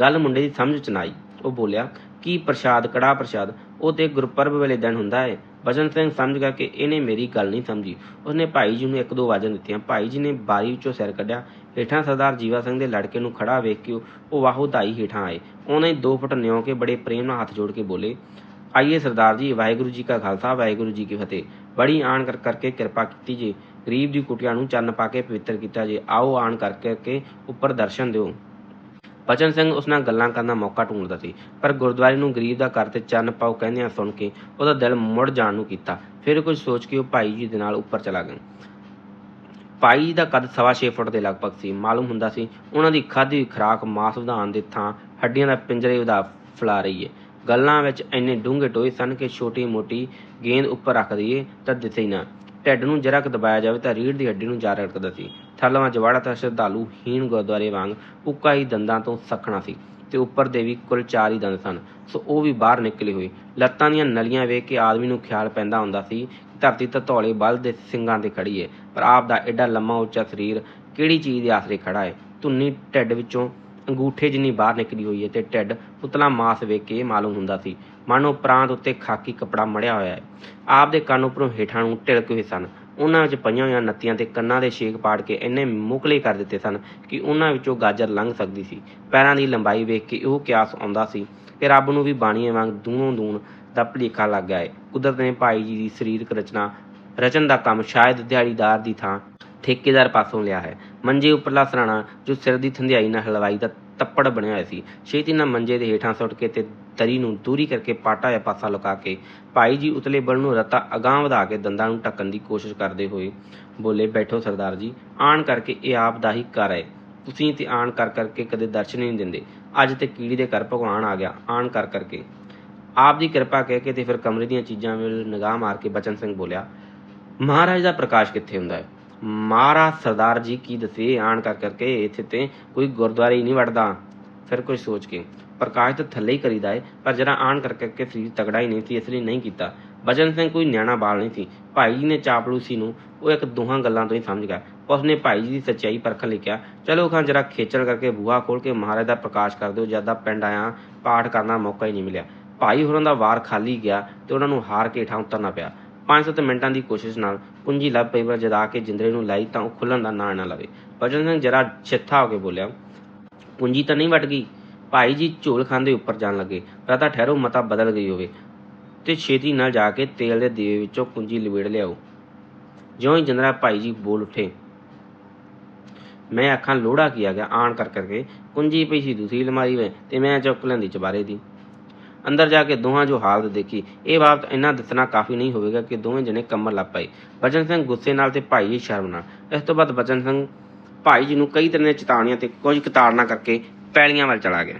ਗੱਲ ਮੁੰਡੇ ਦੀ ਸਮਝ ਚ ਨਾ ਆਈ। ਉਹ ਬੋਲਿਆ, ਕੀ ਪ੍ਰਸ਼ਾਦ ਕੜਾ ਪ੍ਰਸ਼ਾਦ? ਉਹ ਤੇ ਗੁਰਪਰਬ ਵੇਲੇ ਦਿਨ ਹੁੰਦਾ ਹੈ ਬਚਨ ਸਿੰਘ ਸਮਝ ਗਿਆ ਕਿ ਇਹਨੇ ਮੇਰੀ ਗੱਲ ਨਹੀਂ ਸਮਝੀ। ਉਸਨੇ ਭਾਈ ਜੀ ਨੂੰ ਇੱਕ ਦੋ ਆਵਾਜ਼ਾਂ ਦਿੱਤੀਆਂ। ਭਾਈ ਜੀ ਨੇ ਬਾਰੀ ਵਿੱਚੋਂ ਸਿਰ ਕੱਢਿਆ। ਹੇਠਾਂ ਸਰਦਾਰ ਜੀਵਾ ਸਿੰਘ ਦੇ ਲੜਕੇ ਨੂੰ ਖੜਾ ਵੇਖ ਕੇ ਉਹ ਵਾਹੋ ਧਾਈ ਹੇਠਾਂ ਆਏ। ਉਹਨੇ ਦੋ ਫੁੱਟ ਨਿਉ ਕੇ ਬੜੇ ਪ੍ਰੇਮ ਨਾਲ ਹੱਥ ਜੋੜ ਕੇ ਬੋਲੇ, ਆਈਏ ਸਰਦਾਰ ਜੀ, ਵਾਹਿਗੁਰੂ ਜੀ ਕਾ ਖਾਲਸਾ, ਵਾਹਿਗੁਰੂ ਜੀ ਕੀ ਫਤਿਹ। ਬੜੀ ਆਣ ਕਰ ਕਰਕੇ ਕਿਰਪਾ ਕੀਤੀ ਜੇ। ਗਰੀਬ ਦੀ ਕੁਟਿਆ ਨੂੰ ਚੰਨ ਪਾ ਕੇ ਪਵਿੱਤਰ ਕੀਤਾ ਜੀ। ਆਓ ਆਣ ਕਰ ਕਰਕੇ ਉੱਪਰ ਦਰਸ਼ਨ ਦਿਓ। ਬਚਨ ਸਿੰਘ ਉਸ ਨਾਲ ਗੱਲਾਂ ਕਰਨ ਦਾ ਮੌਕਾ ਢੂੰਡਦਾ ਸੀ, ਪਰ ਗੁਰਦੁਆਰੇ ਨੂੰ ਗਰੀਬ ਦਾ ਘਰ ਤੇ ਚੰਨ ਪਾਉ ਕਹਿੰਦਿਆਂ ਸੁਣ ਕੇ ਉਹਦਾ ਦਿਲ ਮੁੜ ਜਾਣ ਨੂੰ ਕੀਤਾ। ਫਿਰ ਕੁਝ ਸੋਚ ਕੇ ਉਹ ਭਾਈ ਜੀ ਦੇ ਨਾਲ ਉੱਪਰ ਚਲਾ ਗਿਆ ਭਾਈ ਜੀ ਦਾ ਕੱਦ ਸਵਾ ਛੇ ਫੁੱਟ ਦੇ ਲਗਭਗ ਸੀ। ਮਾਲੂਮ ਹੁੰਦਾ ਸੀ ਉਹਨਾਂ ਦੀ ਖਾਧੀ ਹੋਈ ਖੁਰਾਕ ਮਾਸ ਵਧਾਉਣ ਦੇ ਥਾਂ ਹੱਡੀਆਂ ਦਾ ਪਿੰਜਰੇ ਵਧਾ ਫਲਾ ਰਹੀ ਹੈ ਗੱਲਾਂ ਵਿੱਚ ਇੰਨੇ ਡੂੰਘੇ ਟੋਏ ਸਨ ਕਿ ਛੋਟੀ ਮੋਟੀ ਗੇਂਦ ਉੱਪਰ ਰੱਖ ਦਈਏ ਤਾਂ ਦਿਸੇ ਹੀ ਨਾ। ਢਿੱਡ ਨੂੰ ਜਰਾ ਕੁ ਦਬਾਇਆ ਜਾਵੇ ਤਾਂ ਰੀੜ ਦੀ ਹੱਡੀ ਨੂੰ ਜਾ ਰੜਕਦਾ ਸੀ। ਥਲਵਾਂ ਜਵਾੜਾ ਤਾਂ ਸ਼ਰਧਾਲੂ ਹੀਣ ਗੁਰਦੁਆਰੇ ਵਾਂਗ ਉੱਕਾ ਹੀ ਦੰਦਾਂ ਤੋਂ ਸਖਣਾ ਸੀ ਤੇ ਉੱਪਰ ਦੇ ਵੀ ਕੁੱਲ ਚਾਰ ਹੀ ਦੰਦ ਸਨ। ਸੋ ਉਹ ਵੀ ਬਾਹਰ ਨਿਕਲੇ ਹੋਏ ਲੱਤਾਂ ਦੀਆਂ ਨਲੀਆਂ ਵੇਖ ਕੇ ਆਦਮੀ ਨੂੰ ਖਿਆਲ ਪੈਂਦਾ ਹੁੰਦਾ ਸੀ ਧਰਤੀ ਤਾਂ ਧੌਲੇ ਬਲ ਦੇ ਸਿੰਘਾਂ ਤੇ ਖੜੀ ਏ ਪਰ ਆਪ ਦਾ ਐਡਾ ਲੰਮਾ ਉੱਚਾ ਸਰੀਰ ਕਿਹੜੀ ਚੀਜ਼ ਦੇ ਆਸਰੇ ਖੜਾ ਏ ਧੁੰਨੀ ਢਿੱਡ ਵਿੱਚੋਂ ਅੰਗੂਠੇ ਜਿੰਨੀ ਬਾਹਰ ਨਿਕਲੀ ਹੋਈ ਹੈ ਤੇ ਢਿੱਡ ਪੁਤਲਾ ਮਾਸ ਵੇਖ ਕੇ ਮਾਲੂਮ ਹੁੰਦਾ ਸੀ। ਮਨ ਉਪਰਾਂਤ ਉੱਤੇ ਖਾਕੀ ਕਪੜਾ ਮੜਿਆ ਹੋਇਆ ਹੈ। ਆਪ ਦੇ ਕੰਨ ਉੱਪਰੋਂ ਹੇਠਾਂ ਨੂੰ ਢਿਲਕ ਹੋਏ ਸਨ। ਉਹਨਾਂ ਵਿੱਚ ਪਈਆਂ ਹੋਈਆਂ ਨੱਤੀਆਂ ਤੇ ਕੰਨਾਂ ਦੇ ਛੇਕ ਪਾੜ ਕੇ ਇੰਨੇ ਮੁਕਲੇ ਕਰ ਦਿੱਤੇ ਸਨ ਕਿ ਉਹਨਾਂ ਵਿੱਚੋਂ ਗਾਜਰ ਲੰਘ ਸਕਦੀ ਸੀ। ਪੈਰਾਂ ਦੀ ਲੰਬਾਈ ਵੇਖ ਕੇ ਉਹ ਕਿਆਸ ਆਉਂਦਾ ਸੀ ਕਿ ਰੱਬ ਨੂੰ ਵੀ ਬਾਣੀਏ ਵਾਂਗ ਦੂਣੋਂ ਦੂਣ ਦਾ ਭਲੇਖਾ ਲੱਗ ਗਿਆ ਹੈ। ਕੁਦਰਤ ਨੇ ਭਾਈ ਜੀ ਦੀ ਸਰੀਰਕ ਰਚਨਾ ਰਚਨ ਦਾ ਕੰਮ ਸ਼ਾਇਦ ਦਿਹਾੜੀਦਾਰ ਦੀ ਥਾਂ ਠੇਕੇਦਾਰ ਪਾਸੋਂ ਲਿਆ ਹੈ। ਮੰਜੇ ਉੱਪਰਲਾ ਸਰਾਣਾ, ਜੋ ਸਿਰ ਦੀ ਥੰਧਿਆਈ ਨਾਲ ਹਲਵਾਈ ਦਾ ਤੱਪੜ ਬਣਿਆ ਹੋਇਆ ਸੀ, ਛੇਤੀ ਨਾਲ ਮੰਜੇ ਦੇ ਹੇਠਾਂ ਸੁੱਟ ਕੇ ਤੇ ਦਰੀ ਨੂੰ ਦੂਰੀ ਕਰਕੇ ਪਾਟਾ ਜਾਂ ਪਾਸਾ ਲੁਕਾ ਕੇ ਭਾਈ ਜੀ ਉਤਲੇ ਬਲ ਨੂੰ ਰਤਾ ਅਗਾਂਹ ਵਧਾ ਕੇ ਦੰਦਾਂ ਨੂੰ ਢੱਕਣ ਦੀ ਕੋਸ਼ਿਸ਼ ਕਰਦੇ ਹੋਏ ਬੋਲੇ, ਬੈਠੋ ਸਰਦਾਰ ਜੀ, ਆਣ ਕਰਕੇ ਇਹ ਆਪ ਦਾ ਹੀ ਘਰ ਹੈ। ਤੁਸੀਂ ਤੇ ਆਣ ਕਰ ਕਰਕੇ ਕਦੇ ਦਰਸ਼ਨ ਹੀ ਨਹੀਂ ਦਿੰਦੇ। ਅੱਜ ਤੇ ਕੀੜੀ ਦੇ ਘਰ ਭਗਵਾਨ ਆ ਗਿਆ, ਆਣ ਕਰ ਕਰਕੇ। ਆਪ ਦੀ ਕਿਰਪਾ ਕਹਿ ਕੇ ਤੇ ਫਿਰ ਕਮਰੇ ਦੀਆਂ ਚੀਜ਼ਾਂ ਵੱਲ ਨਿਗਾਹ ਮਾਰ ਕੇ ਬਚਨ ਸਿੰਘ ਬੋਲਿਆ, ਮਹਾਰਾਜ ਦਾ ਪ੍ਰਕਾਸ਼ ਕਿੱਥੇ ਹੁੰਦਾ ਹੈ? ਮਹਾਰਾਜ ਸਰਦਾਰ ਜੀ ਕੀ ਦਸੇ ਆਣ ਕਰ ਕਰਕੇ ਇੱਥੇ ਤੇ ਕੋਈ ਗੁਰਦੁਆਰੇ ਹੀ ਨਹੀਂ ਵੜਦਾ। ਫਿਰ ਕੁਝ ਸੋਚ ਕੇ ਪ੍ਰਕਾਸ਼ ਤਾਂ ਥੱਲੇ ਹੀ ਕਰੀਦਾ ਏ, ਪਰ ਜਰਾ ਆਣ ਕਰ ਕਰਕੇ ਸਰੀਰ ਤਗੜਾ ਹੀ ਨਹੀਂ ਸੀ, ਇਸ ਲਈ ਨਹੀਂ ਕੀਤਾ। ਬਚਨ ਸਿੰਘ ਕੋਈ ਨਿਆਣਾ ਬਾਲ ਨਹੀਂ ਸੀ। ਭਾਈ ਜੀ ਨੇ ਚਾਪਲੂਸੀ ਨੂੰ ਉਹ ਇੱਕ ਦੋਹਾਂ ਗੱਲਾਂ ਤੋਂ ਹੀ ਸਮਝ ਗਿਆ। ਉਸਨੇ ਭਾਈ ਜੀ ਦੀ ਸੱਚਾਈ ਪਰਖਣ ਲਈ ਕਿਹਾ, ਚਲੋ ਖਾਂ, ਜਰਾ ਖੇਚਲ ਕਰਕੇ ਬੂਹਾ ਖੋਲ ਕੇ ਮਹਾਰਾਜ ਦਾ ਪ੍ਰਕਾਸ਼ ਕਰ ਦਿਓ, ਜਦ ਦਾ ਪਿੰਡ ਆਇਆ, ਪਾਠ ਕਰਨ ਦਾ ਮੌਕਾ ਹੀ ਨਹੀਂ ਮਿਲਿਆ। ਭਾਈ ਹੋਰਾਂ ਦਾ ਵਾਰ ਖਾਲੀ ਗਿਆ ਤੇ ਉਹਨਾਂ ਨੂੰ ਹਾਰ ਕੇ ਠਾਂ ਉਤਰਨਾ ਪਿਆ। 5-7 ਮਿੰਟਾਂ ਦੀ ਕੋਸ਼ਿਸ਼ ਨਾਲ ਕੁੰਜੀ ਲੱਭ ਪਈ ਪਰ ਜਦ ਆ ਕੇ ਜਿੰਦਰੇ ਨੂੰ ਲਾਈ ਤਾਂ ਉਹ ਖੁੱਲਣ ਦਾ ਨਾਂ ਨਾ ਲਵੇ ਬਚਨ ਸਿੰਘ ਜਰਾ ਛਿੱਥਾ ਹੋ ਕੇ ਬੋਲਿਆ ਕੁੰਜੀ ਤਾਂ ਨਹੀਂ ਵੱਟ ਗਈ ਭਾਈ ਜੀ ਝੋਲ ਖਾਂਦੇ ਉੱਪਰ ਜਾਣ ਲੱਗੇ ਪਤਾ ਠਹਿਰੋ ਮਤਾ ਬਦਲ ਗਈ ਹੋਵੇ ਤੇ ਛੇਤੀ ਨਾਲ ਜਾ ਕੇ ਤੇਲ ਦੇ ਦੀਵੇ ਵਿੱਚੋਂ ਕੁੰਜੀ ਲਵੇੜ ਲਿਆਓ ਜਿਉਂ ਹੀ ਜੰਦਰਾ ਭਾਈ ਜੀ ਬੋਲ ਉੱਠੇ ਮੈਂ ਅੱਖਾਂ ਲੋੜਾ ਕੀਆ ਗਿਆ ਆਣ ਕਰ ਕਰਕੇ ਕੁੰਜੀ ਪਈ ਸੀ ਦੂਸਰੀ ਅਲਮਾਰੀ ਵਿੱਚ ਤੇ ਮੈਂ ਚੁੱਕ ਲੈਂਦੀ ਚਬਾਰੇ ਦੀ ਅੰਦਰ ਜਾ ਕੇ ਦੋਹਾਂ ਜੋ ਹਾਲਤ ਦੇਖੀ, ਇਹ ਬਾਤ ਇੰਨਾ ਦੱਸਣਾ ਕਾਫੀ ਨਹੀਂ ਹੋਵੇਗਾ ਕਿ ਦੋਵੇਂ ਜਣੇ ਕੰਮਰ ਲੱਭ ਪਏ। ਬਚਨ ਸਿੰਘ ਗੁੱਸੇ ਨਾਲ ਤੇ ਭਾਈ ਜੀ ਸ਼ਰਮ ਨਾਲ। ਇਸ ਤੋਂ ਬਾਅਦ ਬਚਨ ਸਿੰਘ ਭਾਈ ਜੀ ਨੂੰ ਕਈ ਤਰ੍ਹਾਂ ਦੀਆਂ ਚੇਤਾਵਨੀਆਂ ਤੇ ਕੁਝ ਕਤਾੜਨਾ ਕਰਕੇ ਪੈਲੀਆਂ ਵੱਲ ਚਲਾ ਗਿਆ।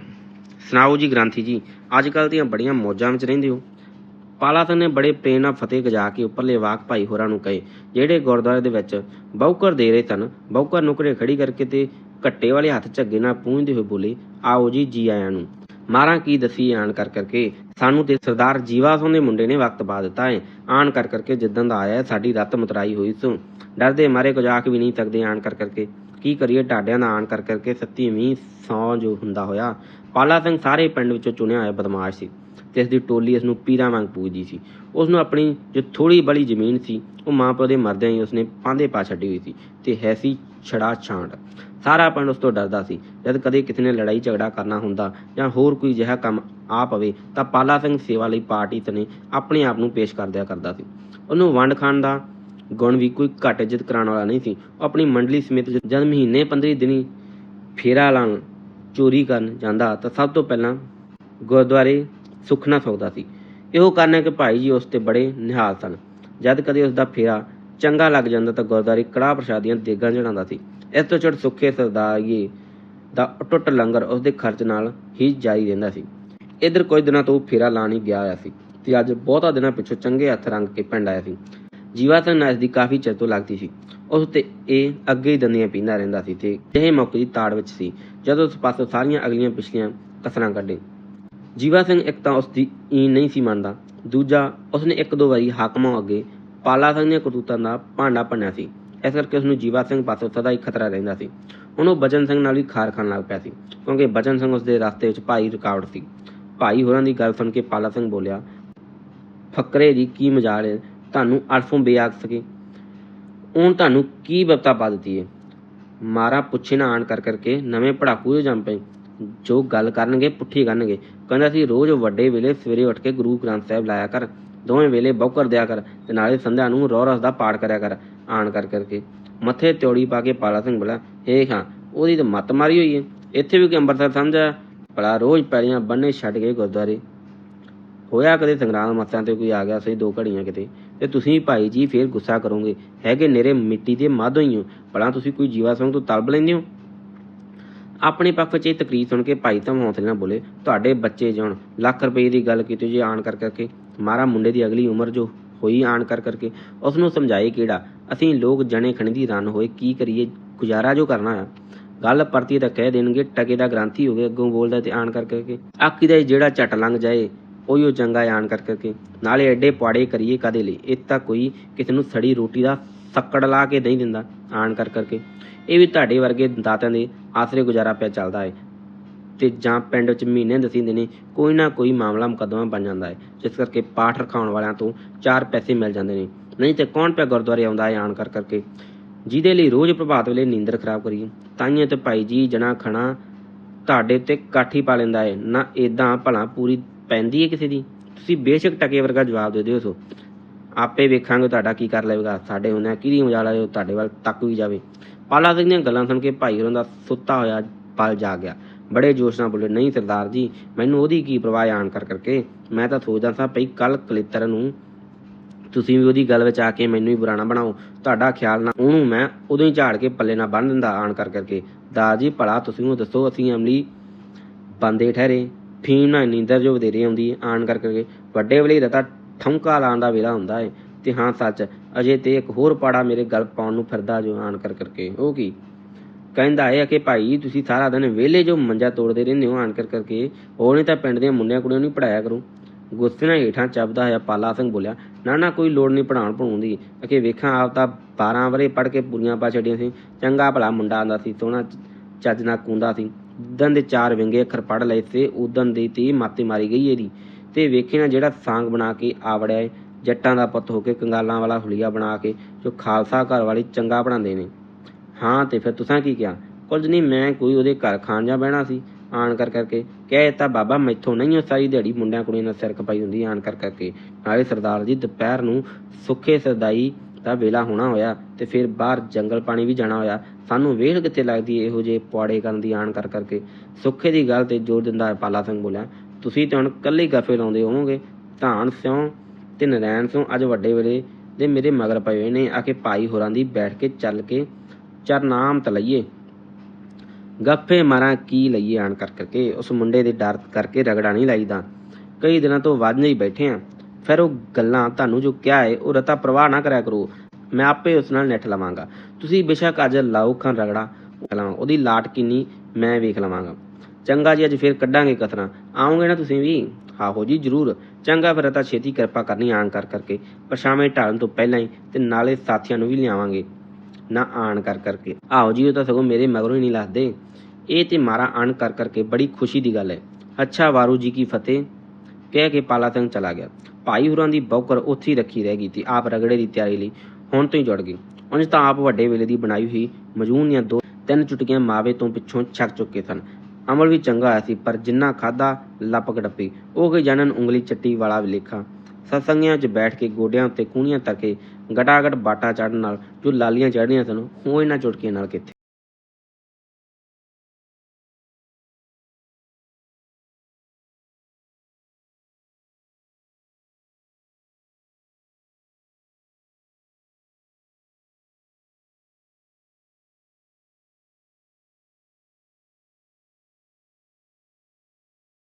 ਸੁਣਾਓ ਜੀ ਗ੍ਰੰਥੀ ਜੀ ਅੱਜ ਕੱਲ ਦੀਆਂ ਬੜੀਆਂ ਮੌਜਾਂ ਵਿੱਚ ਰਹਿੰਦੇ ਹੋ। ਪਾਲਾ ਸਿੰਘ ਨੇ ਬੜੇ ਪ੍ਰੇਮ ਨਾਲ ਫਤਿਹ ਗਜਾ ਕੇ ਉੱਪਰਲੇ ਵਾਕ ਭਾਈ ਹੋਰਾਂ ਨੂੰ ਕਹੇ, ਜਿਹੜੇ ਗੁਰਦੁਆਰੇ ਦੇ ਵਿੱਚ ਬੌਕਰ ਦੇ ਰਹੇ ਤਨ ਬੌਕਰ ਨੁਕਰੇ ਖੜੀ ਕਰਕੇ ਤੇ ਘੱਟੇ ਵਾਲੇ ਹੱਥ ਝੱਗੇ ਨਾਲ ਪੂੰਝਦੇ ਹੋਏ ਬੋਲੇ, ਆਓ ਜੀ ਜੀ ਆਇਆਂ ਨੂੰ। ਮਾਰਾਂ ਕੀ ਦਸੀ ਆਣ ਕਰ ਕਰਕੇ। ਸਾਨੂੰ ਤੇ ਸਰਦਾਰ ਜੀਵਾ ਸਿੰਘ ਦੇ ਮੁੰਡੇ ਨੇ ਵਕਤ ਪਾ ਦਿੱਤਾ ਹੈ ਆਣ ਕਰ ਕਰਕੇ ਜਿੱਦਾਂ ਦਾ ਆਇਆ ਹੈ, ਸਾਡੀ ਰੱਤ ਮਤਰਾਈ ਹੋਈ ਸੋ। ਡਰਦੇ ਮਾਰੇ ਕੁਝ ਆਖ ਵੀ ਨਹੀਂ ਸਕਦੇ ਆਣ ਕਰ ਕਰਕੇ। ਕੀ ਕਰੀਏ ਢਾਡਿਆਂ ਦਾ ਆਣ ਕਰ ਕਰਕੇ ਸੱਤੀ ਵੀਹ ਸੌ ਜੋ ਹੁੰਦਾ ਹੋਇਆ। ਪਾਲਾ ਸਿੰਘ ਸਾਰੇ ਪਿੰਡ ਵਿੱਚੋਂ ਚੁਣਿਆ ਹੋਇਆ ਬਦਮਾਸ਼ ਸੀ ਤੇ ਇਸ ਦੀ ਟੋਲੀ ਇਸ ਨੂੰ ਪੀਰਾਂ ਵਾਂਗ ਪੂਜਦੀ ਸੀ। ਉਸ ਨੂੰ ਆਪਣੀ ਜੋ ਥੋੜੀ ਬੜੀ ਜ਼ਮੀਨ ਸੀ ਉਹ ਮਾਂ ਪਿਓ ਦੇ ਮਰਦਿਆਂ ਹੀ ਉਸਨੇ ਪਾਂਦੇ ਪਾ ਛੱਡੀ ਹੋਈ ਸੀ ਤੇ ਹੈ ਸੀ ਛੜਾ ਛਾਂਟ। ਸਾਰਾ ਪਿੰਡ ਉਸ ਤੋਂ ਡਰਦਾ ਸੀ। ਜਦ ਕਦੇ ਕਿਸੇ ਨੇ ਲੜਾਈ ਝਗੜਾ ਕਰਨਾ ਹੁੰਦਾ ਜਾਂ ਹੋਰ ਕੋਈ ਜਿਹਾ ਕੰਮ ਆ ਪਵੇ, ਤਾਂ ਪਾਲਾ ਸਿੰਘ ਸੇਵਾ ਲਈ ਪਾਰਟੀ ਤਨੇ ਆਪਣੇ ਆਪ ਨੂੰ ਪੇਸ਼ ਕਰਦਿਆ ਕਰਦਾ ਸੀ। ਉਹਨੂੰ ਵੰਡ ਖਾਣ ਦਾ ਗੁਣ ਵੀ ਕੋਈ ਘੱਟ ਇੱਜ਼ਤ ਕਰਾਉਣ ਵਾਲਾ ਨਹੀਂ ਸੀ। ਉਹ ਆਪਣੀ ਮੰਡਲੀ ਸਮੇਤ ਜਦ ਮਹੀਨੇ 15 ਦਿਨੀ ਫੇਰਾ ਲਾਉਣ ਚੋਰੀ ਕਰਨ ਜਾਂਦਾ, ਤਾਂ ਸਭ ਤੋਂ ਪਹਿਲਾਂ ਗੁਰਦੁਆਰੇ ਸੁਖਣਾ ਸੌਦਾ ਸੀ। ਇਹੋ ਕਾਰਨ ਹੈ ਕਿ ਭਾਈ ਜੀ ਉਸ ਤੇ ਬੜੇ ਨਿਹਾਲ ਸਨ। ਜਦ ਕਦੇ ਉਸ ਦਾ ਫੇਰਾ ਚੰਗਾ ਲੱਗ ਜਾਂਦਾ ਤਾਂ ਗੁਰਦੁਆਰੇ ਕੜਾਹ ਪ੍ਰਸ਼ਾਦੀਆਂ ਦੇਗਾਂ ਚੜਾਉਂਦਾ ਸੀ। ਇਸ ਤੋਂ ਛੜ ਸੁੱਖੇ ਸਰਦਾਰੀਏ ਦਾ ਟੁੱਟ ਲੰਗਰ ਉਸ ਦੇ ਖਰਚ ਨਾਲ ਹੀ ਜਾਰੀ ਰਹਿੰਦਾ ਸੀ। ਇਧਰ ਕੁਝ ਦਿਨਾਂ ਤੋਂ ਫੇਰਾ ਲਾਣ ਹੀ ਗਿਆ ਹੋਇਆ ਸੀ ਤੇ ਅੱਜ ਬਹੁਤਾ ਦਿਨਾਂ ਪਿੱਛੋਂ ਚੰਗੇ ਹੱਥ ਰੰਗ ਕੇ ਪਿੰਡ ਆਇਆ ਸੀ। ਜੀਵਾ ਤਾਂ ਨਸ ਦੀ ਕਾਫੀ ਚਿਰ ਤੋਂ ਲੱਗਦੀ ਸੀ। ਉਸ ਤੇ ਇਹ ਅੱਗੇ ਹੀ ਦੰਦੀਆਂ ਪੀਂਦਾ ਰਹਿੰਦਾ ਸੀ ਤੇ ਇਹ ਮੌਕੇ ਦੀ ਤਾੜ ਵਿੱਚ ਸੀ, ਜਦੋਂ ਉਸ ਪਾਸੋਂ ਸਾਰੀਆਂ ਅਗਲੀਆਂ ਪਿਛਲੀਆਂ ਕਸਰਾਂ ਕੱਢੇ। ਜੀਵਾ ਸਿੰਘ ਇੱਕ ਤਾਂ ਉਸ ਦੀ ਈ ਨਹੀਂ ਸੀ ਮੰਨਦਾ, ਦੂਜਾ ਉਸਨੇ ਇੱਕ ਦੋ ਵਾਰੀ ਹਾਕਮਾਂ ਅੱਗੇ ਪਾਲਾ ਸਿੰਘ ਦੀਆਂ ਕਰਤੂਤਾਂ ਦਾ ਭਾਂਡਾ ਭੰਨਿਆ ਸੀ। ਇਸ ਕਰਕੇ ਉਸ ਨੂੰ ਜੀਵਾ ਸਿੰਘ ਪਾਸੋਂ ਸਦਾ ਹੀ ਖਤਰਾ ਰਹਿੰਦਾ ਸੀ। ਉਹਨੂੰ ਬਚਨ ਸਿੰਘ ਨਾਲ ਵੀ ਖਾਰ ਖਾਣ ਲੱਗ ਪਿਆ ਸੀ, ਕਿਉਂਕਿ ਬਚਨ ਸਿੰਘ ਉਸ ਦੇ ਰਸਤੇ ਵਿੱਚ ਭਾਈ ਰੁਕਾਵਟ ਸੀ। ਭਾਈ ਹੋਰਾਂ ਦੀ ਗੱਲ ਸੁਣ ਕੇ ਪਾਲਾ ਸਿੰਘ ਬੋਲਿਆ, ਫਕਰੇ ਦੀ ਕੀ ਮਜਾਲ ਹੈ? ਤੁਹਾਨੂੰ ਅਲਫੋਂ ਬੇਆਕ ਸਕੇ। ਉਹਨ ਤੁਹਾਨੂੰ ਕੀ ਬਤਾ ਪਾ ਦਿੱਤੀ ਹੈ ਮਾਰਾ ਪੁੱਛੇ ਨਾ ਆਣ ਕਰ ਕਰਕੇ ਨਵੇਂ ਪੜਾਕੂ ਦੇ ਜੰਮ ਪਏ। ਜੋ ਗੱਲ ਕਰਨਗੇ, ਪੁੱਠੀ ਕਰਨਗੇ। ਕਹਿੰਦਾ ਸੀ, ਰੋਜ਼ ਵੱਡੇ ਵੇਲੇ ਸਵੇਰੇ ਉੱਠ ਕੇ ਗੁਰੂ ਗ੍ਰੰਥ ਸਾਹਿਬ ਲਾਇਆ ਕਰ। ਦੋਵੇਂ ਵੇਲੇ ਬੌਕਰ ਦਿਆ ਕਰ ਤੇ ਨਾਲੇ ਸੰਧਿਆ ਨੂੰ ਰੋ ਰਸ ਦਾ ਪਾਠ ਕਰਿਆ ਕਰ, ਆਣ ਕਰ ਕਰਕੇ ਮੱਥੇ ਤਿਉੜੀ ਪਾ ਕੇ ਪਾਲਾ ਸਿੰਘ ਬੋਲਾ ਹੇ ਖਾਂ, ਉਹਦੀ ਤਾਂ ਮੱਤ ਮਾਰੀ ਹੋਈ ਹੈ ਇੱਥੇ ਵੀ ਕਿ ਅੰਮ੍ਰਿਤਸਰ ਸਮਝਿਆ ਭਲਾ ਰੋਜ਼ ਪੈਲੀਆਂ ਬੰਨੇ ਛੱਡ ਕੇ ਗੁਰਦੁਆਰੇ। ਹੋਇਆ ਕਦੇ ਸੰਗਰਾਮ ਮੱਥਾਂ ਤੇ ਕੋਈ ਆ ਗਿਆ, ਸਹੀ ਦੋ ਘੜੀਆਂ ਕਿਤੇ। ਤੇ ਤੁਸੀਂ ਭਾਈ ਜੀ ਫੇਰ ਗੁੱਸਾ ਕਰੋਗੇ, ਹੈਗੇ ਨੇਰੇ ਮਿੱਟੀ ਦੇ ਮਾਧੋ ਹੀ ਹੋ ਭਲਾ ਤੁਸੀਂ ਕੋਈ ਜੀਵਾ ਸਿੰਘ ਤੋਂ ਤਲਬ ਲੈਂਦੇ ਹੋ ਆਪਣੇ ਪੱਖ 'ਚ ਇਹ ਤਕਰੀਰ ਸੁਣ ਕੇ ਭਾਈ ਤਾਂ ਹੌਂਸਲੇ ਨਾਲ ਬੋਲੇ, ਤੁਹਾਡੇ ਬੱਚੇ ਜਾਣ, ਲੱਖ ਰੁਪਏ ਦੀ ਗੱਲ ਕੀਤੀ ਜੇ ਆਣ ਕਰ ਕਰਕੇ ਮਾਰਾ ਮੁੰਡੇ ਦੀ ਅਗਲੀ ਉਮਰ ਜੋ ਹੋਈ ਆਣ ਕਰ ਕਰਕੇ ਉਸ ਨੂੰ ਸਮਝਾਏ ਕਿਹੜਾ? ਅਸੀਂ ਲੋਕ ਜਣੇ ਖਣੇ ਦੀ ਰਨ ਹੋਏ, ਕੀ ਕਰੀਏ? ਗੁਜ਼ਾਰਾ ਜੋ ਕਰਨਾ ਆ। ਗੱਲ ਪਰਤੀ ਤਾਂ ਕਹਿ ਦੇਣਗੇ, ਟਕੇ ਦਾ ਗ੍ਰਾਂਥੀ ਹੋ ਗਿਆ, ਅੱਗੋਂ ਬੋਲਦਾ ਤੇ ਆਣ ਕਰ ਕਰਕੇ ਆਕੀ ਦਾ ਜਿਹੜਾ ਝਟ ਲੰਘ ਜਾਏ, ਉਹੀ ਉਹ ਚੰਗਾ ਆਣ ਕਰ ਕਰਕੇ। ਨਾਲੇ ਐਡੇ ਪਾੜੇ ਕਰੀਏ ਕਦੇ ਲਈ? ਇਹ ਤਾਂ ਕੋਈ ਕਿਸੇ ਨੂੰ ਸੜੀ ਰੋਟੀ ਦਾ ਸੱਕੜ ਲਾ ਕੇ ਨਹੀਂ ਦਿੰਦਾ, ਆਣ ਕਰ ਕਰਕੇ। ਇਹ ਵੀ ਤੁਹਾਡੇ ਵਰਗੇ ਦਾਤਿਆਂ ਦੇ ਆਸਰੇ ਗੁਜ਼ਾਰਾ ਪਿਆ ਚੱਲਦਾ ਹੈ ਤੇ ਜਾਂ ਪਿੰਡ ਵਿੱਚ ਮਹੀਨੇ ਦਸੀਂ ਦਿਨੇ ਕੋਈ ਨਾ ਕੋਈ ਮਾਮਲਾ ਮੁਕੱਦਮਾ ਬਣ ਜਾਂਦਾ ਹੈ, ਜਿਸ ਕਰਕੇ ਪਾਠ ਰਖਾਉਣ ਵਾਲਿਆਂ ਤੋਂ ਚਾਰ ਪੈਸੇ ਮਿਲ ਜਾਂਦੇ ਨੇ। ਨਹੀਂ ਤੇ ਕੌਣ ਪਿਆ ਗੁਰਦੁਆਰੇ ਆਉਂਦਾ ਹੈ ਆਣ ਕਰ ਕਰਕੇ? ਜਿਹਦੇ ਲਈ ਰੋਜ਼ ਪ੍ਰਭਾਤ ਵੇਲੇ ਨੀਂਦਰ ਖਰਾਬ ਕਰੀਏ ਤਾਈਆਂ ਤੇ ਭਾਈ ਜੀ ਜਣਾ ਖਣਾ ਤੁਹਾਡੇ ਤੇ ਕਾਠੀ ਪਾ ਲੈਂਦਾ ਹੈ। ਨਾ ਇਦਾਂ ਭਲਾ ਪੂਰੀ ਪੈਂਦੀ ਹੈ ਕਿਸੇ ਦੀ? ਤੁਸੀਂ ਬੇਸ਼ੱਕ ਟਕੇ ਵਰਗਾ ਜਵਾਬ ਦੇ ਦਿਓ ਸੋ। ਆਪੇ ਵੇਖਾਂਗੇ ਤੁਹਾਡਾ ਕੀ ਕਰ ਲਵੇਗਾ। ਸਾਡੇ ਹੁੰਦਿਆਂ ਕਿਹਦੀ ਮਜਾਲਾ ਜੋ ਤੁਹਾਡੇ ਵੱਲ ਤੱਕ ਵੀ ਜਾਵੇ। ਪਾਲਾ ਸਿੰਘ ਦੀਆਂ ਗੱਲਾਂ ਸੁਣ ਕੇ ਭਾਈ ਹੋਰਾਂ ਦਾ ਸੁੱਤਾ ਹੋਇਆ ਪਲ ਜਾ ਗਿਆ। ਬੜੇ ਜੋਸ਼ ਨਾਲ ਬੋਲੇ, ਨਹੀਂ ਸਰਦਾਰ ਜੀ, ਮੈਨੂੰ ਉਹਦੀ ਕੀ ਪਰਵਾਹ ਆਣ ਕਰ ਕਰਕੇ? ਮੈਂ ਤਾਂ ਸੋਚਦਾ ਸਾਂ ਭਈ ਕੱਲ ਕਲਿੱਤਰ ਨੂੰ ਤੁਸੀਂ ਵੀ ਉਹਦੀ ਗੱਲ ਵਿੱਚ ਆ ਕੇ ਮੈਨੂੰ ਹੀ ਬੁਰਾਣਾ ਬਣਾਓ। ਤੁਹਾਡਾ ਖਿਆਲ ਨਾ, ਉਹਨੂੰ ਮੈਂ ਉਦੋਂ ਹੀ ਝਾੜ ਕੇ ਪੱਲੇ ਨਾਲ ਬੰਨ ਦਿੰਦਾ ਆਣ ਕਰ ਕਰਕੇ। ਦਾ ਜੀ, ਭਲਾ ਤੁਸੀਂ ਉਹ ਦੱਸੋ, ਅਸੀਂ ਅਮਲੀ ਬੰਦੇ ਠਹਿਰੇ। ਫੀਮ ਨਾਲ ਨੀਂਦਰ ਜੋ ਵਧੇਰੇ ਆਉਂਦੀ ਆਣ ਕਰ ਕਰਕੇ। ਵੱਡੇ ਵੇਲੇ ਦਾ ਤਾਂ ਠੌਂਕਾ ਲਾਉਣ ਦਾ ਵੇਲਾ ਹੁੰਦਾ ਹੈ ਤੇ ਹਾਂ, ਸੱਚ, ਅਜੇ ਤੇ ਇੱਕ ਹੋਰ ਪਾੜਾ ਮੇਰੇ ਗਲ ਪਾਉਣ ਨੂੰ ਫਿਰਦਾ ਜੋ ਆਣ ਕਰ ਕਰਕੇ। ਉਹ ਕੀ? ਕਹਿੰਦਾ ਹੈ ਕਿ ਭਾਈ, ਤੁਸੀਂ ਸਾਰਾ ਦਿਨ ਵਿਹਲੇ ਜੋ ਮੰਜਾ ਤੋੜਦੇ ਰਹਿੰਦੇ ਹੋ ਆਣ ਕਰ ਕਰਕੇ ਉਹ ਨਹੀਂ ਤਾਂ ਪਿੰਡ ਦੀਆਂ ਮੁੰਡਿਆਂ ਕੁੜੀਆਂ ਨੂੰ ਹੀ ਪੜਾਇਆ ਕਰੋ। ਗੁੱਸੇ ਨਾਲ ਹੇਠਾਂ ਚੱਬਦਾ ਹੋਇਆ ਪਾਲਾ ਸਿੰਘ ਬੋਲਿਆ, ਨਾ ਨਾ, ਕੋਈ ਲੋੜ ਨਹੀਂ ਪੜਾਉਣ ਪੜਾਉਣ ਦੀ। ਅਕੇ ਵੇਖਾਂ ਆਪ ਤਾਂ 12 ਵਰੇ ਪੜ ਕੇ ਪੂਰੀਆਂ ਪਾ ਛੱਡੀਆਂ ਸੀ। ਚੰਗਾ ਭਲਾ ਮੁੰਡਾ ਆਂਦਾ ਸੀ, ਸੋਹਣਾ ਚੱਜ ਨਾਲ ਕੁੰਦਾ ਸੀ। ਦਨ ਦੇ ਚਾਰ ਵਿੰਗੇ ਅੱਖਰ ਪੜ ਲਏ ਸੀ ਉਦਨ ਦੀ ਤੀ ਮਾਤੀ ਮਾਰੀ ਗਈ ਇਹਦੀ। ਤੇ ਵੇਖੇ ਨਾ ਜਿਹੜਾ ਸਾਂਗ ਬਣਾ ਕੇ ਆਵੜਿਆ ਏ, ਜੱਟਾਂ ਦਾ ਪੁੱਤ ਹੋ ਕੇ ਕੰਗਾਲਾਂ ਵਾਲਾ ਹੁਲੀਆ ਬਣਾ ਕੇ, ਜੋ ਖਾਲਸਾ ਘਰ ਵਾਲੀ ਚੰਗਾ ਬਣਾਉਂਦੇ ਨੇ। ਹਾਂ ਤੇ ਫਿਰ ਤੁਸੀਂ ਕੀ ਕਿਹਾ? ਕੁਝ ਨਹੀਂ, ਮੈਂ ਕੋਈ ਉਹਦੇ ਘਰ ਖਾਣ ਜਾ ਬਹਿਣਾ ਸੀ, ਆਣ ਕਰ ਕਰਕੇ। ਕਹਿ ਤਾ ਬਾਬਾ, ਮੈਥੋਂ ਨਹੀਂ ਉਹ ਸਾਰੀ ਦਿਹਾੜੀ ਮੁੰਡਿਆਂ ਕੁੜੀਆਂ ਨਾਲ ਸਿਰ ਖਪਾਈ ਹੁੰਦੀ, ਆਣ ਕਰ ਕਰਕੇ। ਨਾਲੇ ਸਰਦਾਰ ਜੀ, ਦੁਪਹਿਰ ਨੂੰ ਸੁੱਖੇ ਸਰਦਾਈ ਦਾ ਵੇਲਾ ਹੋਣਾ ਹੋਇਆ ਤੇ ਫਿਰ ਬਾਹਰ ਜੰਗਲ ਪਾਣੀ ਵੀ ਜਾਣਾ ਹੋਇਆ। ਸਾਨੂੰ ਵੇਖ ਕਿੱਥੇ ਲੱਗਦੀ ਇਹੋ ਜਿਹੇ ਪੁਆੜੇ ਕਰਨ ਦੀ, ਆਣ ਕਰ ਕਰਕੇ? ਸੁੱਖੇ ਦੀ ਗੱਲ ਤੇ ਜ਼ੋਰ ਦਿੰਦਾ ਪਾਲਾ ਸਿੰਘ ਬੋਲਿਆ, ਤੁਸੀਂ ਤਾਂ ਹੁਣ ਕੱਲੇ ਗੱਫੇ ਲਾਉਂਦੇ ਹੋਵੋਗੇ? ਧਾਨ ਸਿਉ ਤੇ ਨਰੈਣ ਸਿਉ ਅੱਜ ਵੱਡੇ ਵੇਲੇ ਦੇ ਮੇਰੇ ਮਗਰ ਪਏ ਹੋਏ ਨੇ, ਆ ਕੇ ਭਾਈ ਹੋਰਾਂ ਦੀ ਬੈਠ ਕੇ ਚੱਲ ਕੇ ਚਰਨਾਮ ਤਲਈਏ ਗੱਫੇ ਮਾਰਾਂ ਕੀ ਲਈਏ ਆਣ ਕਰ ਕਰਕੇ। ਉਸ ਮੁੰਡੇ ਦੇ ਡਰ ਕਰਕੇ ਰਗੜਾ ਨਹੀਂ ਲਾਈਦਾ। ਕਈ ਦਿਨਾਂ ਤੋਂ ਵਾਜਨੇ ਹੀ ਬੈਠੇ ਆ। ਫਿਰ ਉਹ ਗੱਲਾਂ ਤੁਹਾਨੂੰ ਜੋ ਕਿਹਾ ਹੈ ਉਹ ਰਤਾ ਪ੍ਰਵਾਹ ਨਾ ਕਰਿਆ ਕਰੋ। ਮੈਂ ਆਪੇ ਉਸ ਨਾਲ ਨੈਟ ਲਵਾਂਗਾ। ਤੁਸੀਂ ਬੇਸ਼ੱਕ ਅੱਜ ਲਾਓ ਖਾਂ ਰਗੜਾ। ਲਵਾਂ, ਉਹਦੀ ਲਾਟ ਕਿੰਨੀ ਮੈਂ ਵੇਖ ਲਵਾਂਗਾ। ਚੰਗਾ ਜੀ, ਅੱਜ ਫਿਰ ਕੱਢਾਂਗੇ ਕਤਰਾ। ਆਉਂਗੇ ਨਾ ਤੁਸੀਂ ਵੀ? ਆਹੋ ਜੀ, ਜ਼ਰੂਰ। ਚੰਗਾ ਫਿਰ ਤਾਂ ਛੇਤੀ ਕਿਰਪਾ ਕਰਨੀ ਆਣ ਕਰ ਕਰਕੇ। ਪਰਛਾਵੇਂ ਢਾਲਣ ਤੋਂ ਪਹਿਲਾਂ ਹੀ ਤੇ ਨਾਲੇ ਸਾਥੀਆਂ ਨੂੰ ਵੀ ਲਿਆਵਾਂਗੇ। ਨਾ ਆਣ ਕਰ ਕਰਕੇ। ਆਹੋ ਜੀ ਉਹ ਤਾਂ ਸਗੋਂ ਮੇਰੇ ਮਗਰੋਂ ਹੀ ਨਹੀਂ ਲੱਗਦੇ ਇਹ ਤੇ ਮਾਰਾ ਆਣ ਕਰ ਕਰਕੇ ਬੜੀ ਖੁਸ਼ੀ ਦੀ ਗੱਲ ਹੈ। ਅੱਛਾ, ਵਾਰੂ ਜੀ ਕੀ ਫਤਿਹ। ਕਹਿ ਕੇ ਪਾਲਾ ਸਿੰਘ ਚਲਾ ਗਿਆ। ਭਾਈ ਹੁਰਾਂ ਦੀ ਬੌਕਰ ਉੱਥੇ ਰੱਖੀ ਰਹਿ ਗਈ ਤੇ ਆਪ ਰਗੜੇ ਦੀ ਤਿਆਰੀ ਲਈ। ਹੁਣ ਤੋਂ ਹੀ ਜੁੜ ਗਈ। ਉਂਝ ਤਾਂ ਆਪ ਵੱਡੇ ਵੇਲੇ ਦੀ ਬਣਾਈ ਹੋਈ ਮਜੂਨ ਦੀਆਂ ਦੋ ਤਿੰਨ ਚੁਟਕੀਆਂ ਮਾਵੇ ਤੋਂ ਪਿੱਛੋਂ ਛਕ ਚੁੱਕੇ ਸਨ। ਅਮਲ ਵੀ ਚੰਗਾ ਹੋਇਆ ਸੀ, ਪਰ ਜਿੰਨਾ ਖਾਦਾ ਲੱਪਕ ਡੱਪੀ ਉਹ ਗਈ ਜਾਣਨ ਉਂਗਲੀ ਚੱਟੀ ਵਾਲਾ ਵਿਲੇਖਾ ਸਤਸੰਗਿਆਂ 'ਚ ਬੈਠ ਕੇ ਗੋਡਿਆਂ ਉੱਤੇ ਕੂਣੀਆਂ ਤੱਕੇ ਗਟਾਗਟ ਬਾਟਾ ਚੜਨ ਨਾਲ ਜੋ ਲਾਲੀਆਂ ਚੜ੍ਹਨੀਆਂ ਸਨ ਉਹ ਇਹਨਾਂ ਚੁਟਕੀਆਂ ਨਾਲ ਕਿੱਥੇ?